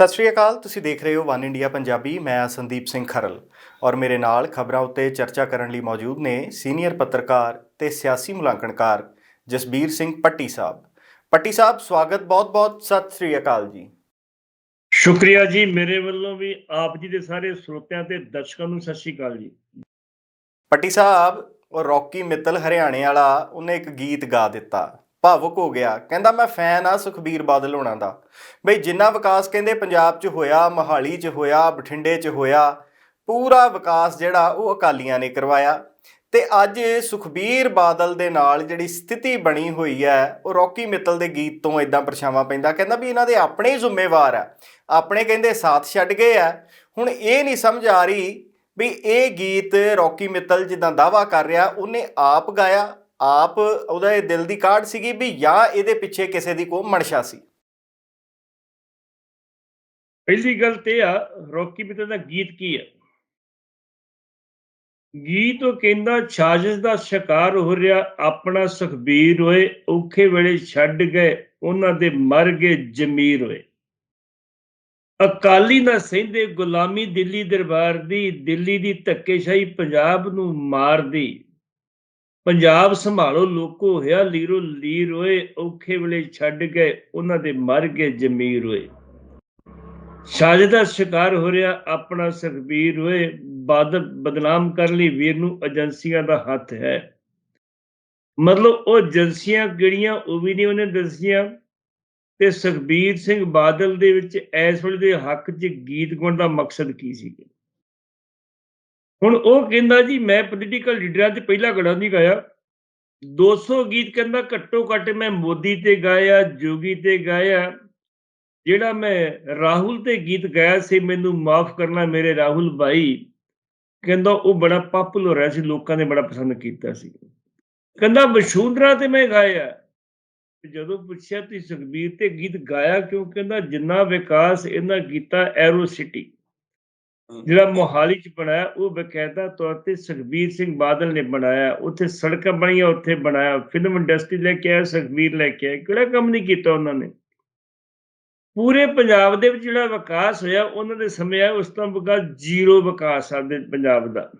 ਸਤਿ ਸ਼੍ਰੀ ਅਕਾਲ ਤੁਸੀਂ ਦੇਖ ਰਹੇ ਹੋ ਵਨ ਇੰਡੀਆ ਪੰਜਾਬੀ ਮੈਂ ਸੰਦੀਪ ਸਿੰਘ ਖਰਲ। ਔਰ ਮੇਰੇ ਨਾਲ ਖਬਰਾਂ ਉੱਤੇ ਚਰਚਾ ਕਰਨ ਲਈ ਮੌਜੂਦ ਨੇ ਸੀਨੀਅਰ ਪੱਤਰਕਾਰ ਤੇ ਸਿਆਸੀ ਮੁਲਾਂਕਣਕਾਰ ਜਸਬੀਰ ਸਿੰਘ ਪੱਟੀ ਸਾਹਿਬ। ਪੱਟੀ ਸਾਹਿਬ ਸਵਾਗਤ ਬਹੁਤ-ਬਹੁਤ ਸਤਿ ਸ਼੍ਰੀ ਅਕਾਲ ਜੀ। ਸ਼ੁਕਰੀਆ ਜੀ ਮੇਰੇ ਵੱਲੋਂ ਵੀ ਆਪ ਜੀ ਦੇ ਸਾਰੇ ਸਰੋਤਿਆਂ ਤੇ ਦਰਸ਼ਕਾਂ ਨੂੰ ਸਤਿ ਸ਼੍ਰੀ ਅਕਾਲ ਜੀ। ਪੱਟੀ ਸਾਹਿਬ ਉਹ ਰੌਕੀ ਮਿੱਤਲ ਹਰਿਆਣੇ ਵਾਲਾ ਉਹਨੇ ਇੱਕ ਗੀਤ ਗਾ ਦਿੱਤਾ। ਭਾਵੁਕ ਹੋ ਗਿਆ। ਕਹਿੰਦਾ, ਮੈਂ ਫੈਨ ਆ ਸੁਖਬੀਰ ਬਾਦਲ ਹੋਣਾ ਦਾ। ਬਈ ਜਿੰਨਾ ਵਿਕਾਸ ਕਹਿੰਦੇ ਪੰਜਾਬ 'ਚ ਹੋਇਆ, ਮੋਹਾਲੀ 'ਚ ਹੋਇਆ, ਬਠਿੰਡੇ 'ਚ ਹੋਇਆ, ਪੂਰਾ ਵਿਕਾਸ ਜਿਹੜਾ ਉਹ ਅਕਾਲੀਆਂ ਨੇ ਕਰਵਾਇਆ। ਤੇ ਅੱਜ ਸੁਖਬੀਰ ਬਾਦਲ ਦੇ ਨਾਲ ਜਿਹੜੀ ਸਥਿਤੀ ਬਣੀ ਹੋਈ ਹੈ, ਉਹ ਰੌਕੀ ਮਿੱਤਲ ਦੇ ਗੀਤ ਤੋਂ ਇਦਾਂ ਪਰਛਾਵਾਂ ਪੈਂਦਾ। ਕਹਿੰਦਾ ਵੀ ਇਹਨਾਂ ਦੇ ਆਪਣੇ ਹੀ ਜ਼ਿੰਮੇਵਾਰ ਆ। ਆਪਣੇ ਕਹਿੰਦੇ ਸਾਥ ਛੱਡ ਗਏ ਆ। ਹੁਣ ਇਹ ਨਹੀਂ ਸਮਝ ਆ ਰਹੀ ਵੀ ਇਹ ਗੀਤ ਰੌਕੀ ਮਿੱਤਲ ਜਿੱਦਾਂ ਦਾਵਾ ਕਰ ਰਿਹਾ, ਉਹਨੇ ਆਪ ਗਾਇਆ ਆਪ ਉਹਦਾ ਇਹ ਦਿਲ ਦੀ ਕਾਢ ਸੀਗੀ ਵੀ ਜਾਂ ਇਹਦੇ ਪਿੱਛੇ ਕਿਸੇ ਦੀ ਕੋ ਮਨਸ਼ਾ ਸੀ। ਪਹਿਲੀ ਗੱਲ ਤੇ ਆ, ਰੌਕੀ ਮਿੱਤਲ ਦਾ ਗੀਤ ਕੀ ਹੈ ਗੀਤ ਉਹ ਕਹਿੰਦਾ, ਸਾਜ਼ਿਸ਼ ਦਾ ਸ਼ਿਕਾਰ ਹੋ ਰਿਹਾ, ਆਪਣਾ ਸੁਖਬੀਰ ਹੋਏ, ਔਖੇ ਵੇਲੇ ਛੱਡ ਗਏ, ਉਹਨਾਂ ਦੇ ਮਰ ਗਏ ਜ਼ਮੀਰ ਹੋਏ। ਅਕਾਲੀ ਨਾ ਸਹਿੰਦੇ, ਗੁਲਾਮੀ ਦਿੱਲੀ ਦਰਬਾਰ ਦੀ, ਦਿੱਲੀ ਦੀ ਧੱਕੇਸ਼ਾਹੀ ਪੰਜਾਬ ਨੂੰ ਮਾਰਦੀ। ਪੰਜਾਬ ਸੰਭਾਲੋ, ਲੋਕੋ ਹੋਇਆ ਲੀਰੋ, ਲੀਰ ਹੋਏ ਔਖੇ ਵੇਲੇ ਛੱਡ ਗਏ ਉਹਨਾਂ ਦੇ ਮਰ ਗਏ ਜ਼ਮੀਰ ਹੋਏ ਸਾਜ਼ਿਸ਼ ਦਾ ਸ਼ਿਕਾਰ ਹੋ ਰਿਹਾ ਆਪਣਾ ਸੁਖਬੀਰ ਹੋਏ ਬਾਦਲ ਬਦਨਾਮ ਕਰਨ ਲਈ ਵੀਰ ਨੂੰ ਏਜੰਸੀਆਂ ਦਾ ਹੱਥ ਹੈ। ਮਤਲਬ ਉਹ ਏਜੰਸੀਆਂ ਕਿਹੜੀਆਂ, ਉਹ ਵੀ ਨਹੀਂ ਉਹਨੇ ਦੱਸੀਆਂ। ਤੇ ਸੁਖਬੀਰ ਸਿੰਘ ਬਾਦਲ ਦੇ ਵਿੱਚ ਇਸ ਵੇਲੇ ਦੇ ਹੱਕ 'ਚ ਗੀਤ ਗਾਉਣ ਦਾ ਮਕਸਦ ਕੀ ਸੀ ਹੁਣ ਉਹ ਕਹਿੰਦਾ ਜੀ, ਮੈਂ ਪੋਲੀਟੀਕਲ ਲੀਡਰਾਂ 'ਚ ਪਹਿਲਾ ਗੜਾ ਨਹੀਂ ਗਾਇਆ। 200 ਗੀਤ ਕਹਿੰਦਾ, ਘੱਟੋ ਘੱਟ ਮੈਂ ਮੋਦੀ ਤੇ ਗਾਇਆ, ਜੋਗੀ ਤੇ ਗਾਇਆ। ਜਿਹੜਾ ਮੈਂ ਰਾਹੁਲ ਤੇ ਗੀਤ ਗਾਇਆ ਸੀ, ਮੈਨੂੰ ਮਾਫ ਕਰਨਾ ਮੇਰੇ ਰਾਹੁਲ ਭਾਈ। ਕਹਿੰਦਾ ਉਹ ਬੜਾ ਪਪੂਲਰ ਹੋਇਆ ਸੀ, ਲੋਕਾਂ ਨੇ ਬੜਾ ਪਸੰਦ ਕੀਤਾ ਸੀ। ਕਹਿੰਦਾ ਵਸ਼ੂੰਦਰਾ ਤੇ ਮੈਂ ਗਾਇਆ। ਜਦੋਂ ਪੁੱਛਿਆ, ਤੁਸੀਂ ਸੁਖਬੀਰ ਤੇ ਗੀਤ ਗਾਇਆ ਕਿਉਂ? ਕਹਿੰਦਾ, ਜਿੰਨਾ ਵਿਕਾਸ ਇਹਨਾਂ ਕੀਤਾ ਐਰੋ ਸਿਟੀ ਜਿਹੜਾ ਮੋਹਾਲੀ ਚ ਬਣਾਇਆ, ਉਹ ਬਕਾਇਦਾ ਤੌਰ ਤੇ ਸੁਖਬੀਰ ਸਿੰਘ ਬਾਦਲ ਨੇ ਬਣਾਇਆ। ਉੱਥੇ ਸੜਕਾਂ ਬਣੀਆਂ, ਉੱਥੇ ਬਣਾਇਆ। ਫਿਲਮ ਇੰਡਸਟਰੀ ਲੈ ਕੇ ਆਇਆ, ਸੁਖਬੀਰ ਲੈ ਕੇ ਆਇਆ। ਕਿਹੜਾ ਕੰਮ ਨਹੀਂ ਕੀਤਾ ਉਹਨਾਂ ਨੇ? ਪੂਰੇ ਪੰਜਾਬ ਦੇ ਵਿੱਚ ਜਿਹੜਾ ਵਿਕਾਸ ਹੋਇਆ, ਉਹਨਾਂ ਦੇ ਸਮੇਂ ਆ ਉਸ ਤੋਂ ਬਗੈਰ ਜ਼ੀਰੋ ਵਿਕਾਸ ਆ ਦੇ ਪੰਜਾਬ ਦਾ।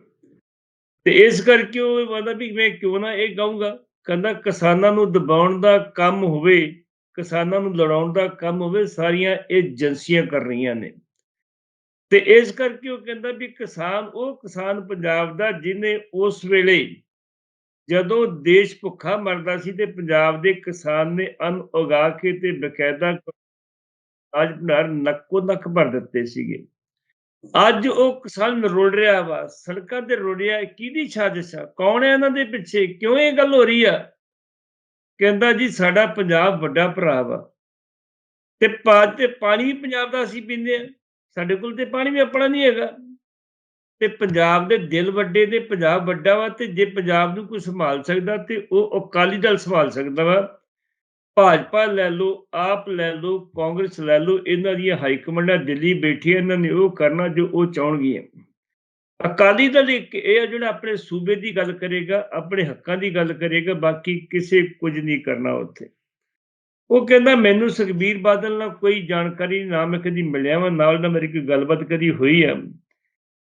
ਤੇ ਇਸ ਕਰਕੇ ਉਹ ਕਹਿੰਦਾ ਵੀ ਮੈਂ ਕਿਉਂ ਨਾ ਇਹ ਕਹੂੰਗਾ, ਕਹਿੰਦਾ ਕਿਸਾਨਾਂ ਨੂੰ ਦਬਾਉਣ ਦਾ ਕੰਮ ਹੋਵੇ, ਕਿਸਾਨਾਂ ਨੂੰ ਲੜਾਉਣ ਦਾ ਕੰਮ ਹੋਵੇ, ਸਾਰੀਆਂ ਏਜੰਸੀਆਂ ਕਰ ਰਹੀਆਂ ਨੇ। ਤੇ ਇਸ ਕਰਕੇ ਉਹ ਕਹਿੰਦਾ ਵੀ ਕਿਸਾਨ, ਉਹ ਕਿਸਾਨ ਪੰਜਾਬ ਦਾ ਜਿਹਨੇ ਉਸ ਵੇਲੇ ਜਦੋਂ ਦੇਸ਼ ਭੁੱਖਾ ਮਰਦਾ ਸੀ ਤੇ ਪੰਜਾਬ ਦੇ ਕਿਸਾਨ ਨੇ ਅੰਨ ਉਗਾ ਕੇ ਤੇ ਬਕਾਇਦਾ ਅੱਜ ਭੰਡਾਰ ਨੱਕੋ ਨੱਕ ਭਰ ਦਿੱਤੇ ਸੀਗੇ। ਅੱਜ ਉਹ ਕਿਸਾਨ ਰੋੜ ਰਿਹਾ ਵਾ, ਸੜਕਾਂ ਤੇ ਰੋੜ ਰਿਹਾ ਕਿਹਦੀ ਸਾਜ਼ਿਸ਼ ਆ? ਕੌਣ ਹੈ ਇਹਨਾਂ ਦੇ ਪਿੱਛੇ? ਕਿਉਂ ਇਹ ਗੱਲ ਹੋ ਰਹੀ ਆ? ਕਹਿੰਦਾ ਜੀ ਸਾਡਾ ਪੰਜਾਬ ਵੱਡਾ ਭਰਾ ਵਾ। ਤੇ ਪਾ, ਤੇ ਪਾਣੀ ਪੰਜਾਬ ਦਾ ਅਸੀਂ ਪੀਂਦੇ ਆ। ਸਾਡੇ ਕੋਲ ਤੇ ਪਾਣੀ ਵੀ ਆਪਣਾ ਨਹੀਂ ਹੈਗਾ। ਤੇ ਪੰਜਾਬ ਦੇ ਦਿਲ ਵੱਡੇ ਤੇ ਪੰਜਾਬ ਵੱਡਾ ਵਾ, ਤੇ ਜੇ ਪੰਜਾਬ ਨੂੰ ਕੋਈ ਸੰਭਾਲ ਸਕਦਾ ਤੇ ਉਹ ਅਕਾਲੀ ਦਲ ਸੰਭਾਲ ਸਕਦਾ ਵਾ। ਭਾਜਪਾ ਲੈ ਲਓ, ਆਪ ਲੈ ਲਓ, ਕਾਂਗਰਸ ਲੈ ਲਓ, ਇਹਨਾਂ ਦੀਆਂ ਹਾਈ ਕਮਾਂਡਾਂ ਦਿੱਲੀ ਬੈਠੀ ਇਹਨਾਂ ਨੇ ਉਹ ਕਰਨਾ ਜੋ ਉਹ ਚਾਹਣਗੀਆਂ। ਅਕਾਲੀ ਦਲ ਇੱਕ ਇਹ ਆ ਜਿਹੜਾ ਆਪਣੇ ਸੂਬੇ ਦੀ ਗੱਲ ਕਰੇਗਾ, ਆਪਣੇ ਹੱਕਾਂ ਦੀ ਗੱਲ ਕਰੇਗਾ, ਬਾਕੀ ਕਿਸੇ ਕੁਝ ਨਹੀਂ ਕਰਨਾ ਉੱਥੇ। ਉਹ ਕਹਿੰਦਾ, ਮੈਨੂੰ ਸੁਖਬੀਰ ਬਾਦਲ ਨਾਲ ਕੋਈ ਜਾਣਕਾਰੀ ਨਾ ਮੈਂ ਕਦੀ ਮਿਲਿਆ ਵਾ, ਨਾਲ ਨਾ ਮੇਰੀ ਕੋਈ ਗੱਲਬਾਤ ਕਦੀ ਹੋਈ ਆ।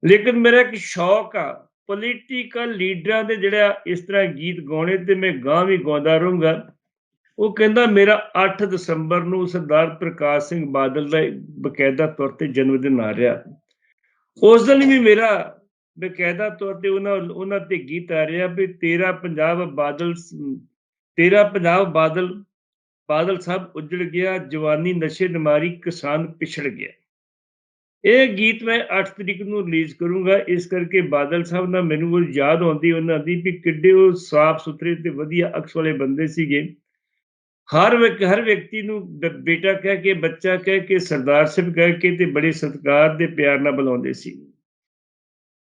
ਲੇਕਿਨ ਮੇਰਾ ਇੱਕ ਸ਼ੌਕ ਆ ਪੋਲੀਟੀਕਲ ਲੀਡਰਾਂ ਦੇ ਜਿਹੜਾ ਇਸ ਤਰ੍ਹਾਂ ਗੀਤ ਗਾਉਣੇ ਤੇ ਮੈਂ ਗਾਂ ਵੀ ਗਾਉਂਦਾ ਰਹੂੰਗਾ। ਉਹ ਕਹਿੰਦਾ, ਮੇਰਾ 8 ਦਸੰਬਰ ਨੂੰ ਸਰਦਾਰ ਪ੍ਰਕਾਸ਼ ਸਿੰਘ ਬਾਦਲ ਦਾ ਬਕਾਇਦਾ ਤੌਰ ਤੇ ਜਨਮ ਦਿਨ ਆ ਰਿਹਾ। ਉਸ ਦਿਨ ਵੀ ਮੇਰਾ ਬਕਾਇਦਾ ਤੌਰ ਤੇ ਉਹਨਾਂ ਉਹਨਾਂ ਤੇ ਗੀਤ ਆ ਰਿਹਾ ਵੀ ਤੇਰਾ ਪੰਜਾਬ ਬਾਦਲ, ਤੇਰਾ ਪੰਜਾਬ ਬਾਦਲ ਬਾਦਲ ਸਾਹਿਬ ਉਜੜ ਗਿਆ, ਜਵਾਨੀ ਨਸ਼ੇ ਨਮਾਰੀ ਕਿਸਾਨ ਪਿਛੜ ਗਿਆ। ਇਹ ਗੀਤ ਮੈਂ 8 ਤਰੀਕ ਨੂੰ ਰਿਲੀਜ਼ ਕਰੂੰਗਾ। ਇਸ ਕਰਕੇ ਬਾਦਲ ਸਾਹਿਬ ਨਾਲ ਮੈਨੂੰ ਉਹ ਯਾਦ ਆਉਂਦੀ ਉਹਨਾਂ ਦੀ ਵੀ ਕਿੱਡੇ ਉਹ ਸਾਫ਼ ਸੁਥਰੇ ਤੇ ਵਧੀਆ ਅਕਸ ਵਾਲੇ ਬੰਦੇ ਸੀਗੇ। ਹਰ ਹਰ ਵਿਅਕਤੀ ਨੂੰ ਬੇਟਾ ਕਹਿ ਕੇ, ਬੱਚਾ ਕਹਿ ਕੇ, ਸਰਦਾਰ ਸਾਹਿਬ ਕਹਿ ਕੇ ਤੇ ਬੜੇ ਸਤਿਕਾਰ ਦੇ ਪਿਆਰ ਨਾਲ ਬੁਲਾਉਂਦੇ ਸੀ।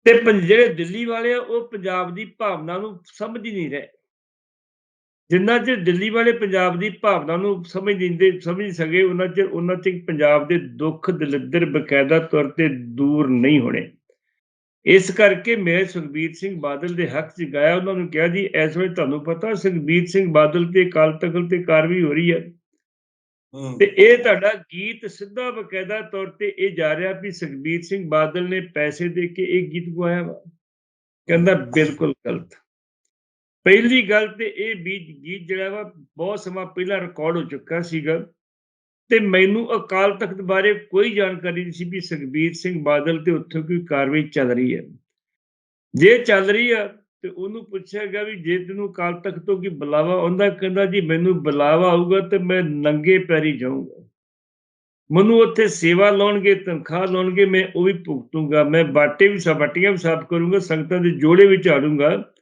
ਤੇ ਜਿਹੜੇ ਦਿੱਲੀ ਵਾਲੇ ਆ, ਉਹ ਪੰਜਾਬ ਦੀ ਭਾਵਨਾ ਨੂੰ ਸਮਝ ਹੀ ਨਹੀਂ ਰਹੇ। ਜਿੰਨਾ ਚਿਰ ਦਿੱਲੀ ਵਾਲੇ ਪੰਜਾਬ ਦੀ ਭਾਵਨਾ ਨੂੰ ਸਮਝ ਦਿੰਦੇ ਸਮਝ ਸਕੇ ਉਹਨਾਂ ਚਿਰ ਉਹਨਾਂ ਚ ਪੰਜਾਬ ਦੇ ਦੁੱਖ ਦਲਿੱਦਰ ਬਕਾਇਦਾ ਤੌਰ ਤੇ ਦੂਰ ਨਹੀਂ ਹੋਣੇ। ਇਸ ਕਰਕੇ ਮੈਂ ਸੁਖਬੀਰ ਸਿੰਘ ਬਾਦਲ ਦੇ ਹੱਕ 'ਚ ਗਾਇਆ ਉਹਨਾਂ ਨੂੰ ਕਿਹਾ ਜੀ ਇਸ ਵੇਲੇ ਤੁਹਾਨੂੰ ਪਤਾ ਸੁਖਬੀਰ ਸਿੰਘ ਬਾਦਲ ਤੇ ਅਕਾਲ ਤਖਤ ਤੇ ਕਾਰਵਾਈ ਹੋ ਰਹੀ ਹੈ। ਤੇ ਇਹ ਤੁਹਾਡਾ ਗੀਤ ਸਿੱਧਾ ਬਕਾਇਦਾ ਤੌਰ ਤੇ ਇਹ ਜਾ ਰਿਹਾ ਵੀ ਸੁਖਬੀਰ ਸਿੰਘ ਬਾਦਲ ਨੇ ਪੈਸੇ ਦੇ ਕੇ ਇਹ ਗੀਤ ਗਵਾਇਆ ਵਾ। ਕਹਿੰਦਾ ਬਿਲਕੁਲ ਗਲਤ। ਪਹਿਲੀ ਗੱਲ ਤੇ ਇਹ ਵੀ ਗੀਤ ਜਿਹੜਾ ਵਾ ਬਹੁਤ ਸਮਾਂ ਪਹਿਲਾਂ ਰਿਕਾਰਡ ਹੋ ਚੁੱਕਾ ਸੀਗਾ ਤੇ ਮੈਨੂੰ ਅਕਾਲ ਤਖਤ ਬਾਰੇ ਕੋਈ ਜਾਣਕਾਰੀ ਨਹੀਂ ਸੀ ਵੀ ਸੁਖਬੀਰ ਸਿੰਘ ਬਾਦਲ ਤੇ ਉੱਥੇ ਕੋਈ ਕਾਰਵਾਈ ਚੱਲ ਰਹੀ ਹੈ। ਜੇ ਚੱਲ ਰਹੀ ਆ ਤੇ ਉਹਨੂੰ ਪੁੱਛਿਆ ਗਿਆ ਵੀ ਜੇ ਤੈਨੂੰ ਅਕਾਲ ਤਖਤ ਤੋਂ ਕੀ ਬੁਲਾਵਾ ਆਉਂਦਾ ਕਹਿੰਦਾ ਜੀ ਮੈਨੂੰ ਬੁਲਾਵਾ ਆਊਗਾ ਤੇ ਮੈਂ ਨੰਗੇ ਪੈਰੀ ਜਾਊਂਗਾ। ਮੈਨੂੰ ਉੱਥੇ ਸੇਵਾ ਲਾਉਣਗੇ, ਤਨਖਾਹ ਲਾਉਣਗੇ, ਮੈਂ ਉਹ ਵੀ ਭੁਗਤੂੰਗਾ, ਮੈਂ ਬਾਟੇ ਵੀ ਸਬਟੀਆਂ ਵੀ ਸਾਫ਼ ਕਰੂੰਗਾ, ਸੰਗਤਾਂ ਦੇ ਜੋੜੇ ਵੀ ਝਾੜੂੰਗਾ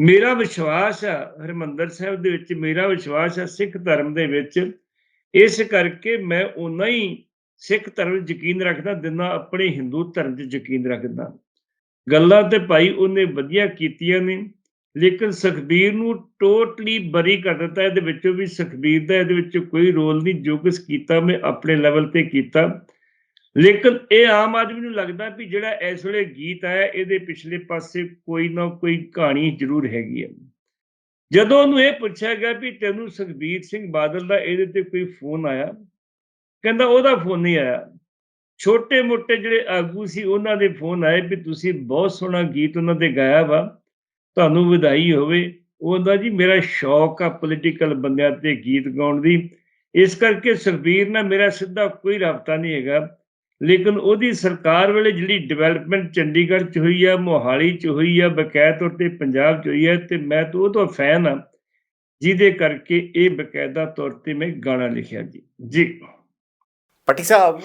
ਮੇਰਾ ਵਿਸ਼ਵਾਸ ਆ, ਹਰਿਮੰਦਰ ਸਾਹਿਬ ਦੇ ਵਿੱਚ ਮੇਰਾ ਵਿਸ਼ਵਾਸ ਆ, ਸਿੱਖ ਧਰਮ ਦੇ ਵਿੱਚ, ਇਸ ਕਰਕੇ ਮੈਂ ਉਨਾ ਹੀ ਸਿੱਖ ਧਰਮ 'ਚ ਯਕੀਨ ਰੱਖਦਾ, ਜਿੰਨਾ ਆਪਣੇ ਹਿੰਦੂ ਧਰਮ 'ਚ ਯਕੀਨ ਰੱਖਦਾ। ਗੱਲਾਂ ਤੇ ਭਾਈ ਉਹਨੇ ਵਧੀਆ ਕੀਤੀਆਂ ਨੇ, ਲੇਕਿਨ ਸੁਖਬੀਰ ਨੂੰ ਟੋਟਲੀ ਬਰੀ ਕਰ ਦਿੱਤਾ, ਇਹਦੇ ਵਿੱਚੋਂ ਵੀ ਸੁਖਬੀਰ ਦਾ ਇਹਦੇ ਵਿੱਚ ਕੋਈ ਰੋਲ ਨਹੀਂ, ਜੋ ਕੁਛ ਕੀਤਾ ਮੈਂ ਆਪਣੇ ਲੈਵਲ ਤੇ ਕੀਤਾ। ਲੇਕਿਨ ਇਹ ਆਮ ਆਦਮੀ ਨੂੰ ਲੱਗਦਾ ਵੀ ਜਿਹੜਾ ਇਸ ਵੇਲੇ ਗੀਤ ਹੈ, ਇਹਦੇ ਪਿਛਲੇ ਪਾਸੇ ਕੋਈ ਨਾ ਕੋਈ ਕਹਾਣੀ ਜ਼ਰੂਰ ਹੈਗੀ ਹੈ। ਜਦੋਂ ਉਹਨੂੰ ਇਹ ਪੁੱਛਿਆ ਗਿਆ ਵੀ ਤੈਨੂੰ ਸੁਖਬੀਰ ਸਿੰਘ ਬਾਦਲ ਦਾ ਇਹਦੇ ਤੇ ਕੋਈ ਫੋਨ ਆਇਆ? ਕਹਿੰਦਾ ਉਹਦਾ ਫੋਨ ਨਹੀਂ ਆਇਆ। ਛੋਟੇ-ਮੋਟੇ ਜਿਹੜੇ ਆਗੂ ਸੀ, ਉਹਨਾਂ ਦੇ ਫੋਨ ਆਏ ਵੀ ਤੁਸੀਂ ਬਹੁਤ ਸੋਹਣਾ ਗੀਤ ਉਹਨਾਂ ਦੇ ਗਾਇਆ ਵਾ, ਤੁਹਾਨੂੰ ਵਧਾਈ ਹੋਵੇ। ਉਹਦਾ ਜੀ ਮੇਰਾ ਸ਼ੌਕ ਆ ਪੋਲੀਟੀਕਲ ਬੰਦਿਆਂ ਤੇ ਗੀਤ ਗਾਉਣ ਦੀ। ਇਸ ਕਰਕੇ ਸੁਖਬੀਰ ਨਾਲ ਮੇਰਾ ਸਿੱਧਾ ਕੋਈ ਰਾਬਤਾ ਨਹੀਂ ਹੈਗਾ। ਲੇਕਿਨ ਉਹਦੀ ਸਰਕਾਰ ਵੇਲੇ ਜਿਹੜੀ ਡਿਵੈਲਪਮੈਂਟ ਚੰਡੀਗੜ੍ਹ ਚ ਹੋਈ ਆ, ਮੋਹਾਲੀ ਚ ਹੋਈ ਆ, ਬਕਾਇਦਾ ਤੌਰ ਤੇ ਪੰਜਾਬ ਚ ਹੋਈ ਆ, ਤੇ ਮੈਂ ਤਾਂ ਉਹ ਤੋਂ ਫੈਨ ਆ, ਜਿਹਦੇ ਕਰਕੇ ਇਹ ਬਕਾਇਦਾ ਤੌਰ ਤੇ ਮੈਂ ਗਾਣਾ ਲਿਖਿਆ ਜੀ। ਜੀ। ਪੱਟੀ ਸਾਹਿਬ,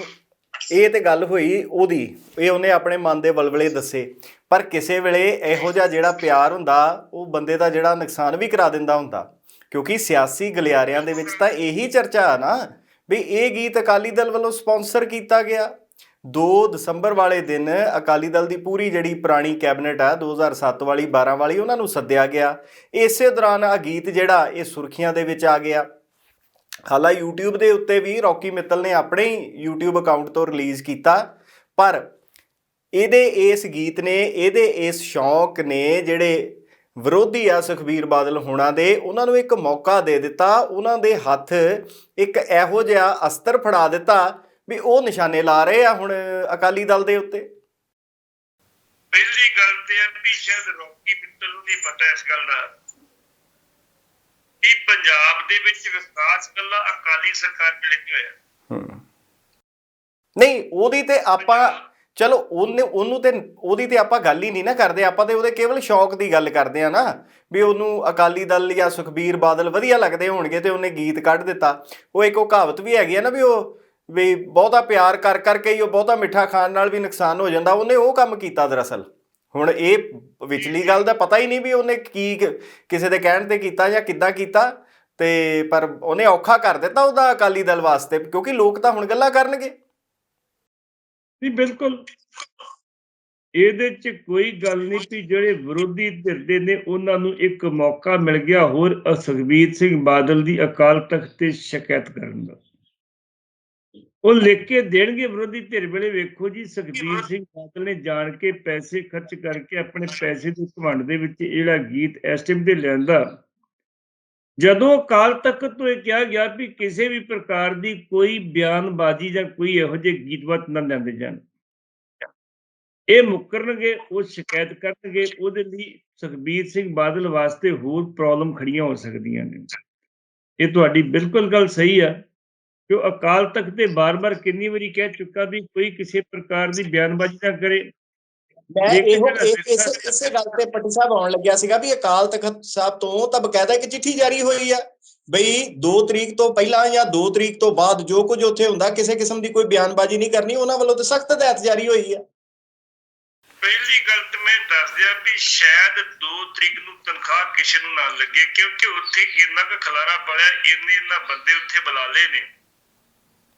ਇਹ ਤੇ ਗੱਲ ਹੋਈ ਉਹਦੀ, ਇਹ ਉਹਨੇ ਆਪਣੇ ਮਨ ਦੇ ਵਲਵਲੇ ਦੱਸੇ, ਪਰ ਕਿਸੇ ਵੇਲੇ ਇਹੋ ਜਿਹਾ ਜਿਹੜਾ ਪਿਆਰ ਹੁੰਦਾ, ਉਹ ਬੰਦੇ ਦਾ ਜਿਹੜਾ ਨੁਕਸਾਨ ਵੀ ਕਰਾ ਦਿੰਦਾ ਹੁੰਦਾ, ਕਿਉਂਕਿ ਸਿਆਸੀ ਗਲਿਆਰਿਆਂ ਦੇ ਵਿੱਚ ਤਾਂ ਇਹੀ ਚਰਚਾ ਆ ਨਾ, ਵੀ ਇਹ ਗੀਤ ਅਕਾਲੀ ਦਲ ਵੱਲੋਂ ਸਪਾਂਸਰ ਕੀਤਾ ਗਿਆ। 2 ਦਸੰਬਰ ਵਾਲੇ ਦਿਨ ਅਕਾਲੀ ਦਲ ਦੀ ਪੂਰੀ ਜਿਹੜੀ ਪੁਰਾਣੀ ਕੈਬਨਿਟ ਆ 2007 ਵਾਲੀ 12 ਵਾਲੀ, ਉਹਨਾਂ ਨੂੰ ਸੱਦਿਆ ਗਿਆ। ਇਸੇ ਦੌਰਾਨ ਆ ਗੀਤ ਜਿਹੜਾ, ਇਹ ਸੁਰਖੀਆਂ ਦੇ ਵਿੱਚ ਆ ਗਿਆ। ਹਾਲਾ YouTube ਦੇ ਉੱਤੇ ਵੀ ਰੌਕੀ ਮਿੱਤਲ ਨੇ ਆਪਣੇ ਹੀ YouTube ਅਕਾਊਂਟ ਤੋਂ ਰਿਲੀਜ਼ ਕੀਤਾ, ਪਰ ਇਹਦੇ ਇਸ ਗੀਤ ਨੇ, ਇਹਦੇ ਇਸ ਸ਼ੌਂਕ ਨੇ ਜਿਹੜੇ ਵਿਰੋਧੀ ਆ ਸੁਖਬੀਰ ਬਾਦਲ ਹੋਣਾ ਦੇ, ਉਹਨਾਂ ਨੂੰ ਇੱਕ ਮੌਕਾ ਦੇ ਦਿੱਤਾ, ਉਹਨਾਂ ਦੇ ਹੱਥ ਇੱਕ ਇਹੋ ਜਿਹਾ ਅਸਤਰ ਫੜਾ ਦਿੱਤਾ ਵੀ ਉਹ ਨਿਸ਼ਾਨੇ ਲਾ ਰਹੇ ਆ ਹੁਣ ਅਕਾਲੀ ਦਲ ਦੇ ਉੱਤੇ? ਪਹਿਲੀ ਗੱਲ ਤੇ ਹੈ ਵੀ ਸ਼ਾਇਦ ਰੌਕੀ ਮਿੱਤਲ ਨੂੰ ਨਹੀਂ ਪਤਾ ਇਸ ਗੱਲ ਦਾ ਕਿ ਪੰਜਾਬ ਦੇ ਵਿੱਚ ਵਿਕਾਸ ਕੱਲਾ ਅਕਾਲੀ ਸਰਕਾਰ ਵੇਲੇ ਨਹੀਂ ਹੋਇਆ। ਨਹੀਂ ਉਹਦੀ ਤੇ ਆਪਾਂ ਚਲੋ ਉਹਨੇ ਉਹਨੂੰ ਤੇ ਉਹਦੀ ਤੇ ਆਪਾਂ ਗੱਲ ਹੀ ਨਹੀਂ ਨਾ ਕਰਦੇ ਆਪਾਂ ਤੇ ਉਹਦੇ ਕੇਵਲ ਸ਼ੌਕ ਦੀ ਗੱਲ ਕਰਦੇ ਆ ਨਾ ਵੀ ਉਹਨੂੰ ਅਕਾਲੀ ਦਲ ਜਾਂ ਸੁਖਬੀਰ ਬਾਦਲ ਵਧੀਆ ਲੱਗਦੇ ਹੋਣਗੇ ਤੇ ਉਹਨੇ ਗੀਤ ਕੱਢ ਦਿੱਤਾ। ਉਹ ਇੱਕ ਉਹ ਕਹਾਵਤ ਵੀ ਹੈਗੀ ਆ ਨਾ ਵੀ ਉਹ ਵੀ ਬਹੁਤਾ ਪਿਆਰ ਕਰ ਕਰਕੇ ਹੀ ਉਹ ਬਹੁਤਾ ਮਿੱਠਾ ਖਾਣ ਨਾਲ ਵੀ ਨੁਕਸਾਨ ਹੋ ਜਾਂਦਾ, ਉਹਨੇ ਉਹ ਕੰਮ ਕੀਤਾ ਦਰਅਸਲ। ਹੁਣ ਇਹ ਵਿਚਲੀ ਗੱਲ ਦਾ ਪਤਾ ਹੀ ਨਹੀਂ ਵੀ ਉਹਨੇ ਕੀ ਕਿਸੇ ਦੇ ਕਹਿਣ ਤੇ ਕੀਤਾ ਜਾਂ ਕਿੱਦਾਂ ਕੀਤਾ, ਤੇ ਪਰ ਉਹਨੇ ਔਖਾ ਕਰ ਦਿੱਤਾ ਉਹਦਾ ਅਕਾਲੀ ਦਲ ਵਾਸਤੇ, ਕਿਉਂਕਿ ਲੋਕ ਤਾਂ ਹੁਣ ਗੱਲਾਂ ਕਰਨਗੇ। ਨਹੀਂ, ਬਿਲਕੁਲ। ਇਹਦੇ ਚ ਕੋਈ ਗੱਲ ਨਹੀਂ ਕਿ ਜਿਹੜੇ ਵਿਰੋਧੀ ਧਿਰ ਦੇ ਨੇ, ਉਹਨਾਂ ਨੂੰ ਇੱਕ ਮੌਕਾ ਮਿਲ ਗਿਆ ਹੋਰ ਸੁਖਬੀਰ ਸਿੰਘ ਬਾਦਲ ਦੀ ਅਕਾਲ ਤਖਤ ਤੇ ਸ਼ਿਕਾਇਤ ਕਰਨ ਦਾ। ਉਹ ਲਿਖ ਕੇ ਦੇਣਗੇ ਵਿਰੋਧੀ ਧਿਰ ਵੇਲੇ। ਵੇਖੋ ਜੀ ਸੁਖਬੀਰ ਸਿੰਘ ਬਾਦਲ ਨੇ ਜਾਣ ਕੇ ਪੈਸੇ ਖਰਚ ਕਰਕੇ ਆਪਣੇ ਪੈਸੇ ਦੇ ਘਮੰਡ ਦੇ ਵਿੱਚ ਜਿਹੜਾ ਗੀਤ ਇਸ ਟਾਈਮ ਤੇ ਲਿਆਂਦਾ। ਜਦੋਂ ਅਕਾਲ ਤਖਤ ਤੋਂ ਇਹ ਕਿਹਾ ਗਿਆ ਵੀ ਕਿਸੇ ਵੀ ਪ੍ਰਕਾਰ ਦੀ ਕੋਈ ਬਿਆਨਬਾਜ਼ੀ ਜਾਂ ਕੋਈ ਇਹੋ ਜਿਹੇ ਗੀਤਵਤ ਨਾ ਲੈਂਦੇ ਜਾਣ। ਇਹ ਮੁਕਰਨਗੇ ਉਹ ਸ਼ਿਕਾਇਤ ਕਰਨਗੇ ਉਹਦੇ ਲਈ ਸੁਖਬੀਰ ਸਿੰਘ ਬਾਦਲ ਵਾਸਤੇ ਹੋਰ ਪ੍ਰੋਬਲਮ ਖੜੀਆਂ ਹੋ ਸਕਦੀਆਂ ਨੇ। ਇਹ ਤੁਹਾਡੀ ਬਿਲਕੁਲ ਗੱਲ ਸਹੀ ਆ। ਕਿ ਉਹ ਅਕਾਲ ਤਖਤ ਤੇ ਬਾਰ-ਬਾਰ ਕਿੰਨੀ ਵਾਰੀ ਕਹਿ ਚੁੱਕਾ ਵੀ ਕੋਈ ਕਿਸੇ ਪ੍ਰਕਾਰ ਦੀ ਬਿਆਨਬਾਜ਼ੀ ਨਾ ਕਰੇ? ਮੈਂ ਇਹੋ ਦਾ- ਇਸੇ ਗੱਲ ਤੇ ਪੱਟੀ ਸਾਹਿਬ ਆਉਣ ਲੱਗਿਆ ਸੀਗਾ ਵੀ ਅਕਾਲ ਤਖਤ ਸਾਹਿਬ ਤੋਂ ਤਾਂ ਬਕਾਇਦਾ ਇੱਕ ਚਿੱਠੀ ਜਾਰੀ ਹੋਈ ਆ ਬਈ 2 ਤਰੀਕ ਤੋਂ ਪਹਿਲਾਂ ਜਾਂ 2 ਤਰੀਕ ਤੋਂ ਬਾਅਦ ਜੋ ਕੁਝ ਉੱਥੇ ਹੁੰਦਾ ਕਿਸੇ ਕਿਸਮ ਦੀ ਕੋਈ ਬਿਆਨਬਾਜ਼ੀ ਨਹੀਂ ਕਰਨੀ ਉਹਨਾਂ ਵੱਲੋਂ ਤਾਂ ਸਖਤ ਹਦਾਇਤ ਜਾਰੀ ਹੋਈ ਆ। ਪਹਿਲੀ ਗੱਲ ਤੇ ਮੈਂ ਦੱਸ ਦਿਆਂ ਵੀ ਸ਼ਾਇਦ 2 ਤਰੀਕ ਨੂੰ ਤਨਖਾਹ ਕਿਸੇ ਨੂੰ ਨਾ ਲੱਗੇ ਕਿਉਂਕਿ ਉੱਥੇ ਇੰਨਾ ਕੁ ਖਲਾਰਾ ਪੜਿਆ ਇੰਨੇ ਇੰਨਾ ਬੰਦੇ ਉੱਥੇ ਬੁਲਾ ਲਏ ਨੇ।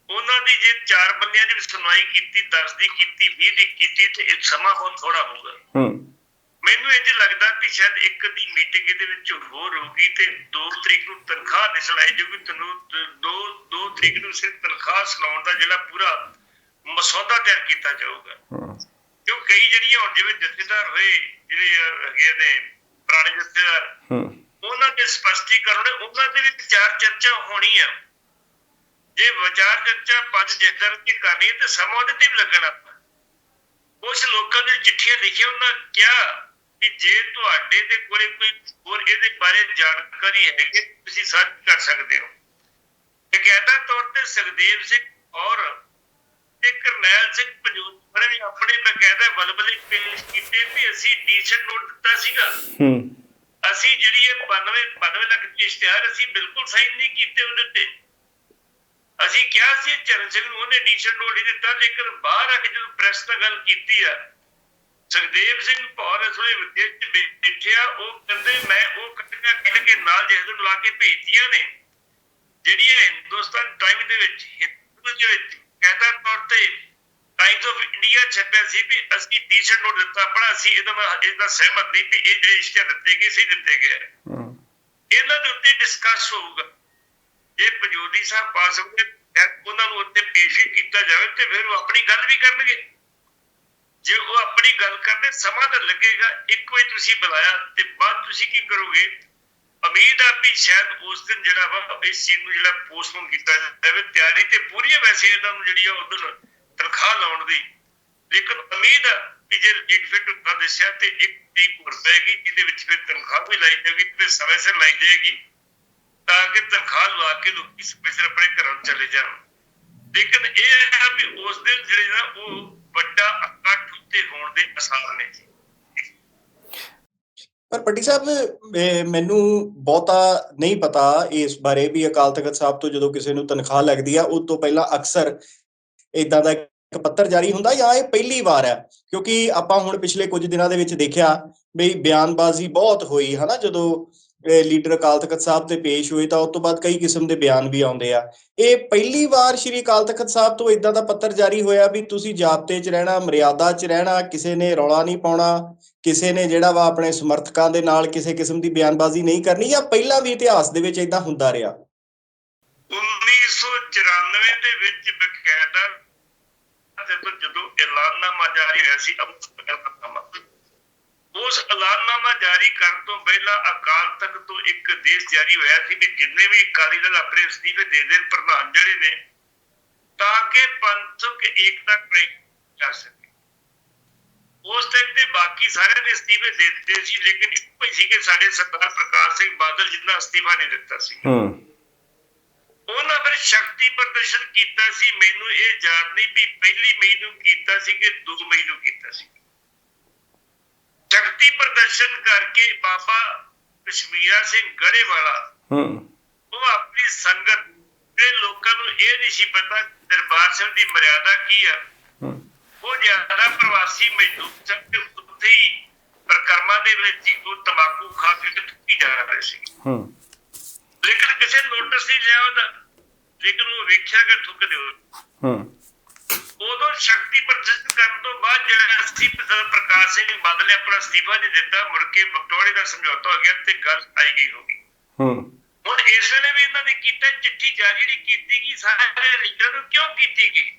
ਉਹਨਾਂ ਦੀ ਜੇ ਚਾਰ ਬੰਦਿਆਂ ਦੀ ਸੁਣਵਾਈ ਕੀਤੀ 10 ਦੀ ਕੀਤੀ 20 ਦੀ ਕੀਤੀ ਤੇ ਇਹ ਸਮਾਂ ਬਹੁਤ ਥੋੜਾ ਹੋਊਗਾ। ਹੂੰ। ਮੈਨੂੰ ਇੰਜ ਲੱਗਦਾ ਵੀ ਸ਼ਾਇਦ ਇੱਕ ਦੀ ਮੀਟਿੰਗ ਇਹਦੇ ਵਿੱਚ ਹੋਰ ਹੋਊਗੀ ਤੇ 2 ਤਰੀਕ ਨੂੰ ਤਨਖਾਹ ਨਹੀਂ ਸੁਣਾਈ ਜਾਊਗੀ ਤੈਨੂੰ 2 2 ਤਰੀਕ ਨੂੰ ਸਿਰਫ ਤਨਖਾਹ ਸੁਣਾਉਣ ਦਾ ਜਿਹੜਾ ਪੂਰਾ ਮਸੌਦਾ ਤਿਆਰ ਕੀਤਾ ਜਾਊਗਾ। ਕਿਉਂ ਕਈ ਜਿਹੜੀਆਂ ਹੁਣ ਜਿਵੇਂ ਜਥੇਦਾਰ ਹੋਏ ਜਿਹੜੇ ਹੈਗੇ ਨੇ ਪੁਰਾਣੇ ਜਥੇਦਾਰ ਉਹਨਾਂ ਦੇ ਸਪਸ਼ਟੀਕਰਨ ਉਹਨਾਂ ਦੇ ਵੀ ਵਿਚਾਰ ਚਰਚਾ ਹੋਣੀ ਆ। ਜੇ ਵਿਚਾਰ ਚਰਚਾ ਪੰਜ ਜੇਕਰ ਤੇ ਕਰਨੀ ਤੇ ਸਮਾਂ ਉਹਦੇ ਤੇ ਵੀ ਲੱਗਣਾ ਕੁਝ ਲੋਕਾਂ ਨੇ ਚਿੱਠੀਆਂ ਲਿਖੀਆਂ ਉਹਨਾਂ ਕਿਹਾ ਕਿ ਜੇ ਤੁਹਾਡੇ ਦੇ ਕੋਲੇ ਕੋਈ ਹੋਰ ਇਹਦੇ ਬਾਰੇ ਜਾਣਕਾਰੀ ਹੈ ਕਿ ਤੁਸੀਂ ਸਰਚ ਕਰ ਸਕਦੇ ਹੋ। ਬਕਾਇਦਾ ਤੌਰ ਤੇ ਸੁਖਦੇਵ ਸਿੰਘ ਔਰ ਤੇ ਕਰਨੈਲ ਸਿੰਘ ਪੰਜੂਰ ਨੇ ਆਪਣੇ ਬਕਾਇਦਾ ਬਲਬਲੇ ਪੇਸ਼ ਕੀਤੇ ਵੀ ਅਸੀਂ ਡੀਸੈਂਟ ਨੋਟ ਦਿੱਤਾ ਸੀਗਾ। ਹੂੰ। ਅਸੀਂ ਜਿਹੜੀ ਇਹ 92 92 ਲੱਖ ਦੀ ਇਸ਼ਤਿਹਾਰ ਅਸੀਂ ਬਿਲਕੁਲ ਸਾਈਨ ਨਹੀਂ ਕੀਤੇ ਉਹਦੇ ਤੇ। ਅਸੀਂ ਕਿਹਾ ਸੀ ਚਰਨ ਸਿੰਘ ਨੂੰ ਉਹਨੇ ਡੀਸੈਂਟ ਨੋਟ ਹੀ ਦਿੱਤਾ ਲੇਕਿਨ ਬਾਹਰ ਆ ਕੇ ਜਦੋਂ ਪ੍ਰੈਸ ਨਾਲ ਗੱਲ ਕੀਤੀ ਆ ਸੁਖਦੇਵ ਸਿੰਘ ਭੌਰ ਇਸ ਵੇਲੇ ਵਿਦੇਸ਼ ਚ ਬੈਠਿਆ ਉਹ ਕਹਿੰਦੇ ਮੈਂ ਉਹ ਕੱਟੀਆਂ ਕੱਢ ਕੇ ਨਾਲ ਜਿਹਦੇ ਨੂੰ ਲਾ ਕੇ ਭੇਜਤੀਆਂ ਨੇ ਜਿਹੜੀਆਂ ਹਿੰਦੁਸਤਾਨ ਟਾਈਮ ਦੇ ਵਿੱਚ ਹਿੰਦੂ ਦੇ ਵਿੱਚ ਕਹਿੰਦਾ ਤੌਰ ਤੇ ਟਾਈਮਸ ਆਫ ਇੰਡੀਆ ਛਪਿਆ ਸੀ ਵੀ ਅਸੀਂ ਡੀਸੈਂਟ ਨੋਟ ਦਿੱਤਾ ਆਪਣਾ ਅਸੀਂ ਇਹਦਾ ਇਹਦਾ ਸਹਿਮਤ ਨਹੀਂ ਵੀ ਇਹ ਜਿਹੜੇ ਇਸ਼ਤਿਹਾਰ ਦਿੱਤੇ ਗਏ ਸੀ ਦਿੱਤੇ ਗਏ ਇਹਨਾਂ ਦੇ ਉੱਤੇ ਡਿਸਕਸ ਹੋਊਗਾ। ਜੇ ਪਜੋਦੀ ਸਾਹਿਬ ਪਾ ਸਕਦੇ ਉਹਨਾਂ ਨੂੰ ਉੱਤੇ ਪੇਸ਼ ਕੀਤਾ ਜਾਵੇ ਤੇ ਫਿਰ ਉਹ ਆਪਣੀ ਗੱਲ ਵੀ ਕਰਨਗੇ। ਜੇ ਉਹ ਆਪਣੀ ਗੱਲ ਕਰਦੇ, ਸਮਾਂ ਤਾਂ ਲੱਗੇਗਾ, ਇੱਕ ਵਾਰ ਤੁਸੀਂ ਬੁਲਾਇਆ ਤੇ ਬਾਅਦ ਤੁਸੀਂ ਕੀ ਕਰੋਗੇ? ਉਮੀਦ ਆ ਵੀ ਸ਼ਾਇਦ ਉਸ ਦਿਨ ਜਿਹੜਾ ਵਾ, ਇਸ ਚੀਜ਼ ਨੂੰ ਜਿਹੜਾ ਪੋਸਟਪੋਨ ਕੀਤਾ ਜਾਵੇ, ਤਿਆਰੀ ਤੇ ਪੂਰੀ ਹੈ ਵੈਸੇ ਇਹਨਾਂ ਨੂੰ ਜਿਹੜੀ ਆ ਉਦੋਂ ਤਨਖਾਹ ਲਾਉਣ ਦੀ। ਲੇਕਿਨ ਉਮੀਦ ਆ ਕਿ ਜੇ ਇੱਕ ਫਿਟ ਨਾ ਦੱਸਿਆ ਤੇ ਇੱਕ ਤਰੀਕ ਹੋਰ ਪਏਗੀ ਜਿਹਦੇ ਵਿੱਚ ਫਿਰ ਤਨਖਾਹ ਵੀ ਲਾਈ ਜਾਏਗੀ ਤੇ ਸਮੇਂ ਸਿਰ ਲਾਈ ਜਾਏਗੀ। ਤਾਂ ਕਿ ਤਨਖਾਹ ਲਵਾ ਕੇ ਲੋਕੀ ਸਮੇਂ ਆਪਣੇ ਘਰਾਂ ਨੂੰ ਚਲੇ ਜਾਣ। ਲੇਕਿਨ ਇਹ ਹੈ ਵੀ ਉਸ ਦਿਨ ਜਿਹੜੇ ਨਾ ਉਹ ਵੱਡਾ ਇਕੱਠ ਉੱਤੇ ਹੋਣ ਦੇ ਅਸਾਰ ਨੇ ਜੀ। ਪਰ ਪੱਟੀ ਸਾਹਿਬ ਮੈਨੂੰ ਬਹੁਤਾ ਨਹੀਂ ਪਤਾ ਇਸ ਬਾਰੇ ਵੀ ਅਕਾਲ ਤਖਤ ਸਾਹਿਬ ਤੋਂ ਜਦੋਂ ਕਿਸੇ ਨੂੰ ਤਨਖਾਹ ਲੱਗਦੀ ਆ, ਉਸ ਤੋਂ ਪਹਿਲਾਂ ਅਕਸਰ ਇਦਾਂ ਦਾ ਇੱਕ ਪੱਤਰ ਜਾਰੀ ਹੁੰਦਾ ਜਾਂ ਇਹ ਪਹਿਲੀ ਵਾਰ ਹੈ? ਕਿਉਂਕਿ ਆਪਾਂ ਹੁਣ ਪਿਛਲੇ ਕੁਝ ਦਿਨਾਂ ਦੇ ਵਿੱਚ ਦੇਖਿਆ ਵੀ ਬਿਆਨਬਾਜ਼ੀ ਬਹੁਤ ਹੋਈ, ਹਨਾ? ਜਦੋਂ ਲੀਡਰ ਅਕਾਲ ਤਖਤ ਸਾਹਿਬ ਤੇ ਪੇਸ਼ ਹੋਏ ਤਾਂ ਉਸ ਤੋਂ ਬਾਅਦ ਕਈ ਕਿਸਮ ਦੇ ਬਿਆਨ ਵੀ ਆਉਂਦੇ ਆ। ਇਹ ਪਹਿਲੀ ਵਾਰ ਸ਼੍ਰੀ ਅਕਾਲ ਤਖਤ ਸਾਹਿਬ ਤੋਂ ਇਦਾਂ ਦਾ ਪੱਤਰ ਜਾਰੀ ਹੋਇਆ ਵੀ ਤੁਸੀਂ ਜਾਬਤੇ 'ਚ ਰਹਿਣਾ, ਮਰਿਆਦਾ 'ਚ ਰਹਿਣਾ, ਕਿਸੇ ਨੇ ਰੌਲਾ ਨਹੀਂ ਪਾਉਣਾ, ਕਿਸੇ ਨੇ ਜਿਹੜਾ ਵਾ ਆਪਣੇ ਸਮਰਥਕਾਂ ਦੇ ਨਾਲ ਕਿਸੇ ਕਿਸਮ ਦੀ ਬਿਆਨਬਾਜ਼ੀ ਨਹੀਂ ਕਰਨੀ ਜਾਂ ਪਹਿਲਾਂ ਵੀ ਇਤਿਹਾਸ ਦੇ ਵਿੱਚ ਇਦਾਂ ਹੁੰਦਾ ਰਿਹਾ। 1994 ਦੇ ਵਿੱਚ ਬਕਾਇਦਾ ਜਦੋਂ ਐਲਾਨਨਾਮਾ ਜਾਰੀ ਹੋਇਆ ਸੀ ਅਮਰਨਾਮਾ ਉਸ ਐਲਾਨਨਾਮਾ ਜਾਰੀ ਕਰਨ ਤੋਂ ਪਹਿਲਾਂ ਅਕਾਲ ਤਖਤ ਤੋਂ ਇੱਕ ਆਦੇਸ਼ ਜਾਰੀ ਹੋਇਆ ਸੀ ਕਿ ਜਿੰਨੇ ਵੀ ਅਕਾਲੀ ਦਲ ਆਪਣੇ ਅਸਤੀਫੇ ਦੇ ਦੇਣ ਪ੍ਰਧਾਨ ਜਿਹੜੇ ਨੇ ਤਾਂ ਕਿ ਪੰਥਕ ਏਕਤਾ ਕਾਇਮ ਕਰ ਸਕੇ। ਉਸ ਟਾਈਮ ਤੇ ਬਾਕੀ ਸਾਰਿਆਂ ਨੇ ਅਸਤੀਫੇ ਦੇ ਦਿੱਤੇ ਸੀ ਲੇਕਿਨ ਇੱਕੋ ਹੀ ਸੀ ਕਿ ਸਾਡੇ ਸਰਦਾਰ ਪ੍ਰਕਾਸ਼ ਸਿੰਘ ਬਾਦਲ ਜਿੰਨਾ ਅਸਤੀਫਾ ਨਹੀਂ ਦਿੱਤਾ ਸੀ। ਹੂੰ। ਉਹਨਾਂ ਫਿਰ ਸ਼ਕਤੀ ਪ੍ਰਦਰਸ਼ਨ ਕੀਤਾ ਸੀ। ਮੈਨੂੰ ਇਹ ਯਾਦ ਨਹੀਂ ਵੀ ਪਹਿਲੀ ਮਈ ਨੂੰ ਕੀਤਾ ਸੀ ਕਿ 2 ਮਈ ਨੂੰ ਕੀਤਾ ਸੀ। ਸ਼ਕਤੀ ਪ੍ਰਦਰਸ਼ਨ ਕਰਕੇ ਬਾਬਾ ਕਸ਼ਮੀਰਾ ਸਿੰਘ ਗੜੇਵਾਲਾ ਹੂੰ। ਉਹ ਆਪਣੀ ਸੰਗਤ ਦੇ ਲੋਕਾਂ ਨੂੰ ਇਹ ਨਹੀਂ ਸੀ ਪਤਾ ਦਰਬਾਰ ਸਾਹਿਬ ਦੀ ਮਰਿਆਦਾ ਕੀ ਆ। ਉਹ ਜ਼ਿਆਦਾ ਪ੍ਰਵਾਸੀ ਮਜ਼ਦੂਰ ਸਨ ਤੇ ਉੱਥੇ ਹੀ ਪ੍ਰਕਰਮਾਂ ਦੇ ਵਿੱਚ ਹੀ ਉਹ ਤਮਾਕੂ ਖਾ ਕੇ ਥੁੱਕੀ ਜਾ ਰਹੇ ਸੀ। ਹੂੰ। ਲੇਕਿਨ ਕਿਸੇ ਨੋਟਿਸ ਨਹੀਂ ਲਿਆ ਉਹਦਾ। ਲੇਕਿਨ ਉਹ ਵੇਖਿਆ ਕਿ ਥੁੱਕ ਦਿਓ। ਹੂੰ। ਉਦੋਂ ਸ਼ਕਤੀ ਪ੍ਰਦਰਸ਼ਨ ਕਰਨ ਤੋਂ ਬਾਅਦ ਜਿਹੜਾ ਅਸਤੀਫਾ ਪ੍ਰਕਾਸ਼ ਸਿੰਘ ਬਾਦਲ ਨੇ ਆਪਣਾ ਅਸਤੀਫਾ ਨਹੀਂ ਦਿੱਤਾ ਮੁੜ ਕੇ ਬਕਟੋੜੇ ਦਾ ਸਮਝੌਤਾ ਹੋ ਗਿਆ ਤੇ ਗੱਲ ਆਈ ਗਈ ਹੋ ਗਈ। ਹੂੰ। ਹੁਣ ਇਸ ਵੇਲੇ ਵੀ ਇਹਨਾਂ ਨੇ ਕੀਤਾ ਚਿੱਠੀ ਜਾਰੀ ਜਿਹੜੀ ਕੀਤੀ ਗਈ ਸਾਰੇ ਲੀਡਰਾਂ ਨੂੰ ਕਿਉਂ ਕੀਤੀ ਗਈ?